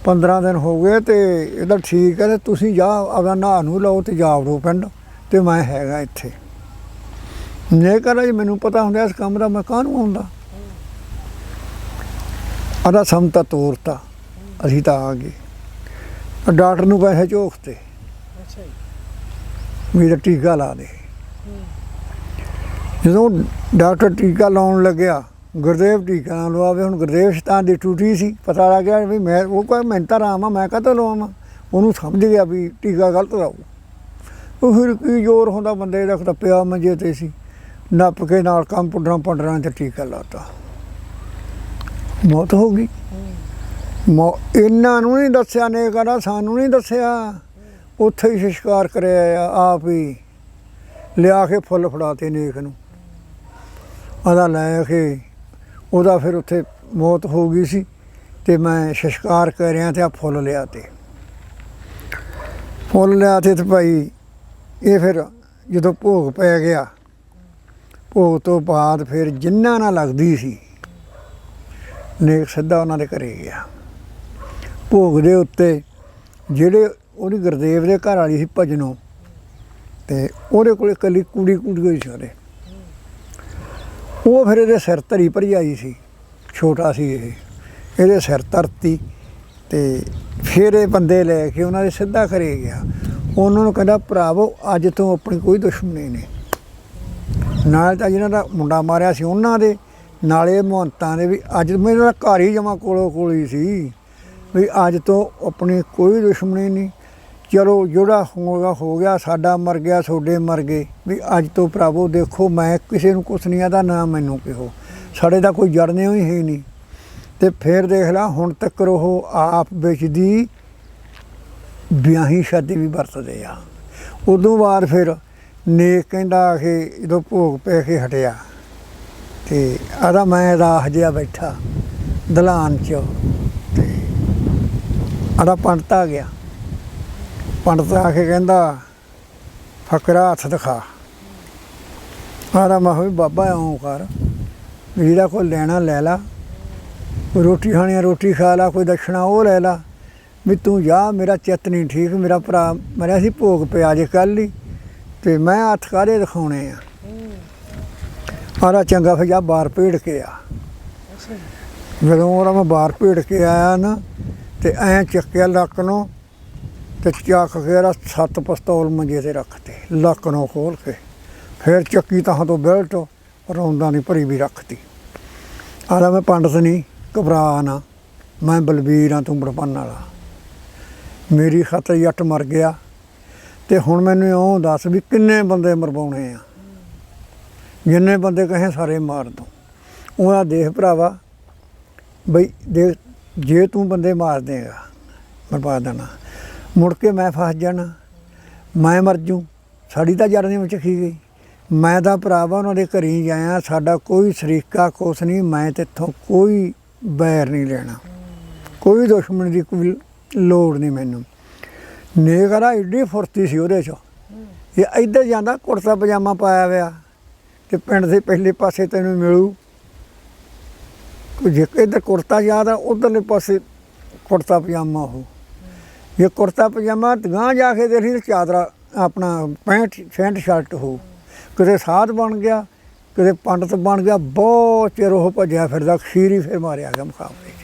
15 ਦਿਨ ਹੋ ਗਏ ਤੇ ਇਹਦਾ ਠੀਕ ਹੈ ਤੇ ਤੁਸੀਂ ਜਾ ਆਪਦਾ ਨਹਾ ਨੂੰ ਲਓ ਤੇ ਜਾ ਵੜੋ ਪਿੰਡ ਤੇ ਮੈਂ ਹੈਗਾ ਇੱਥੇ। ਨੇ ਕਰਾ ਜੀ ਮੈਨੂੰ ਪਤਾ ਹੁੰਦਾ ਇਸ ਕੰਮ ਦਾ ਮੈਂ ਕਾਹਨੂੰ ਆਉਂਦਾ? ਆਦਾ ਸਮਤਾ ਤੋਰਤਾ ਅਸੀਂ ਤਾਂ ਆ ਗਏ। ਡਾਕਟਰ ਨੂੰ ਪੈਸੇ ਝੋਕਤੇ ਅੱਛਾ ਜੀ। ਮੇਰਾ ਟੀਕਾ ਲਾ ਦੇ। ਜਦੋਂ ਡਾਕਟਰ ਟੀਕਾ ਲਾਉਣ ਲੱਗਿਆ, ਗੁਰਦੇਵ ਟੀਕਾ ਨਾ ਲਵਾਵੇ, ਹੁਣ ਗੁਰਦੇਵ ਸ਼ਤਾਨ ਦੀ ਟੂਟੀ ਸੀ, ਪਤਾ ਲੱਗਿਆ ਵੀ ਮੈਂ, ਉਹ ਕੋਈ ਮੈਂ ਤਾਂ ਆਰਾਮ ਆ, ਮੈਂ ਕਾਹਤੋਂ ਲਵਾਵਾਂ ਉਹਨੂੰ ਸਮਝ ਗਿਆ ਵੀ ਟੀਕਾ ਗਲਤ ਲਾਉ ਉਹ। ਫਿਰ ਕੀ ਜ਼ੋਰ ਹੁੰਦਾ, ਬੰਦੇ ਦਾ ਤਾਂ ਮੰਜੇ ਤੇ ਸੀ। ਨੱਪ ਕੇ ਨਾਲ ਕੰਮ ਕੰਪਾਊਂਡਰਾਂ ਪੰਡਰਾਂ ਤੇ ਟੀਕਾ ਲਾਤਾ। ਮੌਤ ਹੋ ਗਈ। ਮੌ, ਇਹਨਾਂ ਨੂੰ ਨਹੀਂ ਦੱਸਿਆ, ਨੇ ਕਹਿੰਦਾ, ਸਾਨੂੰ ਨਹੀਂ ਦੱਸਿਆ। ਉੱਥੇ ਹੀ ਸੰਸਕਾਰ ਕਰਿਆ ਆਪ ਹੀ। ਲਿਆ ਕੇ ਫੁੱਲ ਫੜਾਤੇ ਨੇਕ ਨੂੰ। ਉਹਦਾ ਲੈ ਕੇ ਉਹਦਾ ਫਿਰ ਉੱਥੇ ਮੌਤ ਹੋ ਗਈ ਸੀ ਤੇ ਮੈਂ ਸੰਸਕਾਰ ਕਰਿਆ ਰਿਹਾ ਤੇ ਆ ਫੁੱਲ ਲਿਆ ਤੇ। ਫੁੱਲ ਲਿਆ ਤੇ ਤੇ ਭਾਈ ਇਹ ਫਿਰ ਜਦੋਂ ਭੋਗ ਪੈ ਗਿਆ, ਭੋਗ ਤੋਂ ਬਾਅਦ ਫਿਰ ਜਿੰਨਾ ਨਾਲ ਲੱਗਦੀ ਸੀ, ਨੇਕ ਸਿੱਧਾ ਉਹਨਾਂ ਦੇ ਘਰੇ ਗਿਆ। ਭੋਗ ਦੇ ਉੱਤੇ ਜਿਹੜੇ ਉਹਦੀ ਗੁਰਦੇਵ ਦੇ ਘਰ ਵਾਲੀ ਸੀ ਭਜਨੋਂ, ਤੇ ਉਹਦੇ ਕੋਲ ਇਕੱਲੀ ਕੁੜੀ ਕੁੜੀ ਹੋਈ ਸੀ ਉਹਦੇ। ਉਹ ਫਿਰ ਇਹਦੇ ਸਿਰ ਧਰੀ ਭਰਜਾਈ ਸੀ, ਛੋਟਾ ਸੀ ਇਹ। ਇਹਦੇ ਸਿਰ ਧਰਤੀ ਤੇ ਫਿਰ ਇਹ ਬੰਦੇ ਲੈ ਕੇ ਉਹਨਾਂ ਦੇ ਸਿੱਧਾ ਕਰੇ ਗਿਆ। ਉਹਨਾਂ ਨੂੰ ਕਹਿੰਦਾ, ਭਰਾਵੋ, ਅੱਜ ਤੋਂ ਆਪਣੀ ਕੋਈ ਦੁਸ਼ਮਣੀ ਨਹੀਂ। ਨਾਲ ਤਾਂ ਜਿਹਨਾਂ ਦਾ ਮੁੰਡਾ ਮਾਰਿਆ ਸੀ ਉਹਨਾਂ ਦੇ, ਨਾਲੇ ਮਹੰਤਾਂ ਦੇ ਵੀ ਅੱਜ ਮੇਰਾ ਘਰ ਹੀ ਜਮਾ ਕੋਲੋਂ ਕੋਲ ਹੀ ਸੀ ਵੀ ਅੱਜ ਤੋਂ ਆਪਣੀ ਕੋਈ ਦੁਸ਼ਮਣੀ ਨਹੀਂ। ਚਲੋ ਜਿਹੜਾ ਹੋਗਾ ਹੋ ਗਿਆ, ਸਾਡਾ ਮਰ ਗਿਆ, ਤੁਹਾਡੇ ਮਰ ਗਏ। ਵੀ ਅੱਜ ਤੋਂ ਭਰਾਵੋ ਦੇਖੋ, ਮੈਂ ਕਿਸੇ ਨੂੰ ਕੁਛ ਨਹੀਂ ਆਦਾ ਨਾ ਮੈਨੂੰ ਕਿਹੋ। ਸਾਡੇ ਦਾ ਕੋਈ ਜੜਨੇ ਹੀ ਹੈ ਨਹੀਂ। ਤੇ ਫਿਰ ਦੇਖ ਲਾ, ਹੁਣ ਤੱਕ ਉਹ ਆਪ ਵਿੱਚ ਦੀ ਵਿਆਹੀ ਸ਼ਾਦੀ ਵੀ ਵਰਤਦੇ ਆ। ਉਦੋਂ ਬਾਅਦ ਫਿਰ ਨੇਕ ਕਹਿੰਦਾ ਕਿ ਜਦੋਂ ਭੋਗ ਪੈ ਕੇ ਹਟਿਆ, ਤੇ ਆਦਾ ਮੈਂ ਰਾਹ ਜਿਹਾ ਬੈਠਾ, ਦਲਾਨ 'ਚ। ਤੇ ਆਦਾ ਪੰਡਤਾ ਗਿਆ। ਪੰਡਤ ਆ ਕੇ ਕਹਿੰਦਾ, ਫਕਰਾ ਹੱਥ ਦਿਖਾ। ਆਦਾ ਮੈਂ ਵੀ ਬਾਬਾ ਆਉਂ ਕਰ, ਵੀ ਜਿਹੜਾ ਕੋਈ ਲੈਣਾ ਲੈ ਲਾ ਕੋਈ ਰੋਟੀ ਖਾਣੀ ਆ ਰੋਟੀ ਖਾ ਲਾ, ਕੋਈ ਦਕਸ਼ਣਾ ਉਹ ਲੈ ਲਾ, ਵੀ ਤੂੰ ਜਾ, ਮੇਰਾ ਚਿੱਤ ਨਹੀਂ ਠੀਕ, ਮੇਰਾ ਭਰਾ ਮਰਿਆ ਸੀ, ਭੋਗ ਪਿਆ ਜੇ ਕੱਲ ਹੀ, ਤੇ ਮੈਂ ਹੱਥ ਕਾਰੇ ਦਿਖਾਉਣੇ ਆ? ਆਰਾ ਚੰਗਾ ਫਿਰ ਜਾ ਬਾਹਰ ਭੇੜ ਕੇ ਆ। ਜਦੋਂ ਉਹ ਮੈਂ ਬਾਹਰ ਭੇੜ ਕੇ ਆਇਆ ਨਾ, ਤੇ ਐ ਚੱਕਿਆ ਲੱਕ ਨੂੰ ਤੇ ਚੱਕ ਕੇ ਰਾ ਸੱਤ ਪਿਸਤੌਲ ਮੰਜੇ ਤੇ ਰੱਖਤੇ, ਲੱਕ ਨੂੰ ਖੋਲ ਕੇ। ਫਿਰ ਚੱਕੀ ਤਾਂ ਤੋਂ ਬੈਲਟ, ਰੌਂਦਾਂ ਦੀ ਭਰੀ ਵੀ ਰੱਖਤੀ। ਹਾਲਾ ਮੈਂ ਪੰਡਤ ਨਹੀਂ ਘਬਰਾ ਨਾ, ਮੈਂ ਬਲਬੀਰ ਹਾਂ ਤੂੰ ਬੜਪਨ ਵਾਲਾ। ਮੇਰੀ ਖਾਤਰ ਜੱਟ ਮਰ ਗਿਆ, ਤੇ ਹੁਣ ਮੈਨੂੰ ਇਉਂ ਦੱਸ ਵੀ ਕਿੰਨੇ ਬੰਦੇ ਮਰਵਾਉਣੇ ਆ। ਜਿੰਨੇ ਬੰਦੇ ਕਹੇ ਸਾਰੇ ਮਾਰ ਦੋ। ਉਹਦਾ ਦੇਖ ਭਰਾਵਾ, ਬਈ ਦੇ ਜੇ ਤੂੰ ਬੰਦੇ ਮਾਰ ਦੇਗਾ, ਮਰਵਾ ਦੇਣਾ। ਮੁੜ ਕੇ ਮੈਂ ਫਸ ਜਾਣਾ, ਮੈਂ ਮਰ ਜੂ ਸਾਡੀ ਤਾਂ ਜੜ ਵਿੱਚ ਖੀ ਗਈ। ਮੈਂ ਤਾਂ ਭਰਾਵਾ ਉਹਨਾਂ ਦੇ ਘਰੀ ਜਾਇਆ ਸਾਡਾ ਕੋਈ ਸ਼ਰੀਕਾ ਕੁਛ ਨਹੀਂ, ਮੈਂ ਤੇਥੋਂ ਕੋਈ ਬੈਰ ਨਹੀਂ ਲੈਣਾ। ਕੋਈ ਦੁਸ਼ਮਣ ਦੀ ਕੋਈ ਲੋੜ ਨਹੀਂ ਮੈਨੂੰ। ਨੇਕਰਾ ਏਡੀ ਫੁਰਤੀ ਸੀ ਉਹਦੇ 'ਚ। ਇਹ ਇੱਧਰ ਜਾਂਦਾ, ਕੁੜਤਾ ਪਜਾਮਾ ਪਾਇਆ ਹੋਇਆ, ਤੇ ਪਿੰਡ ਦੇ ਪਹਿਲੇ ਪਾਸੇ ਤੈਨੂੰ ਮਿਲੂ। ਜੇ ਇੱਧਰ ਕੁੜਤਾ ਯਾਦ ਆ, ਉਧਰਲੇ ਪਾਸੇ ਕੁੜਤਾ ਪਜਾਮਾ ਉਹ। ਇਹ ਕੁੜਤਾ ਪਜਾਮਾ ਗਾਂ ਜਾ ਕੇ ਦੇਖੀ ਤੇ ਚਾਦਰਾ ਆਪਣਾ ਪੈਂਟ ਸ਼ੈਂਟ ਸ਼ਰਟ ਹੋ। ਕਿਤੇ ਸਾਧ ਬਣ ਗਿਆ, ਕਿਤੇ ਪੰਡਤ ਬਣ ਗਿਆ, ਬਹੁਤ ਚਿਰ ਉਹ ਭੱਜਿਆ ਫਿਰਦਾ, ਖੀਰੀ ਫਿਰ ਮਾਰਿਆ ਗਿਆ ਮੁਕਾਬਲੇ 'ਚ।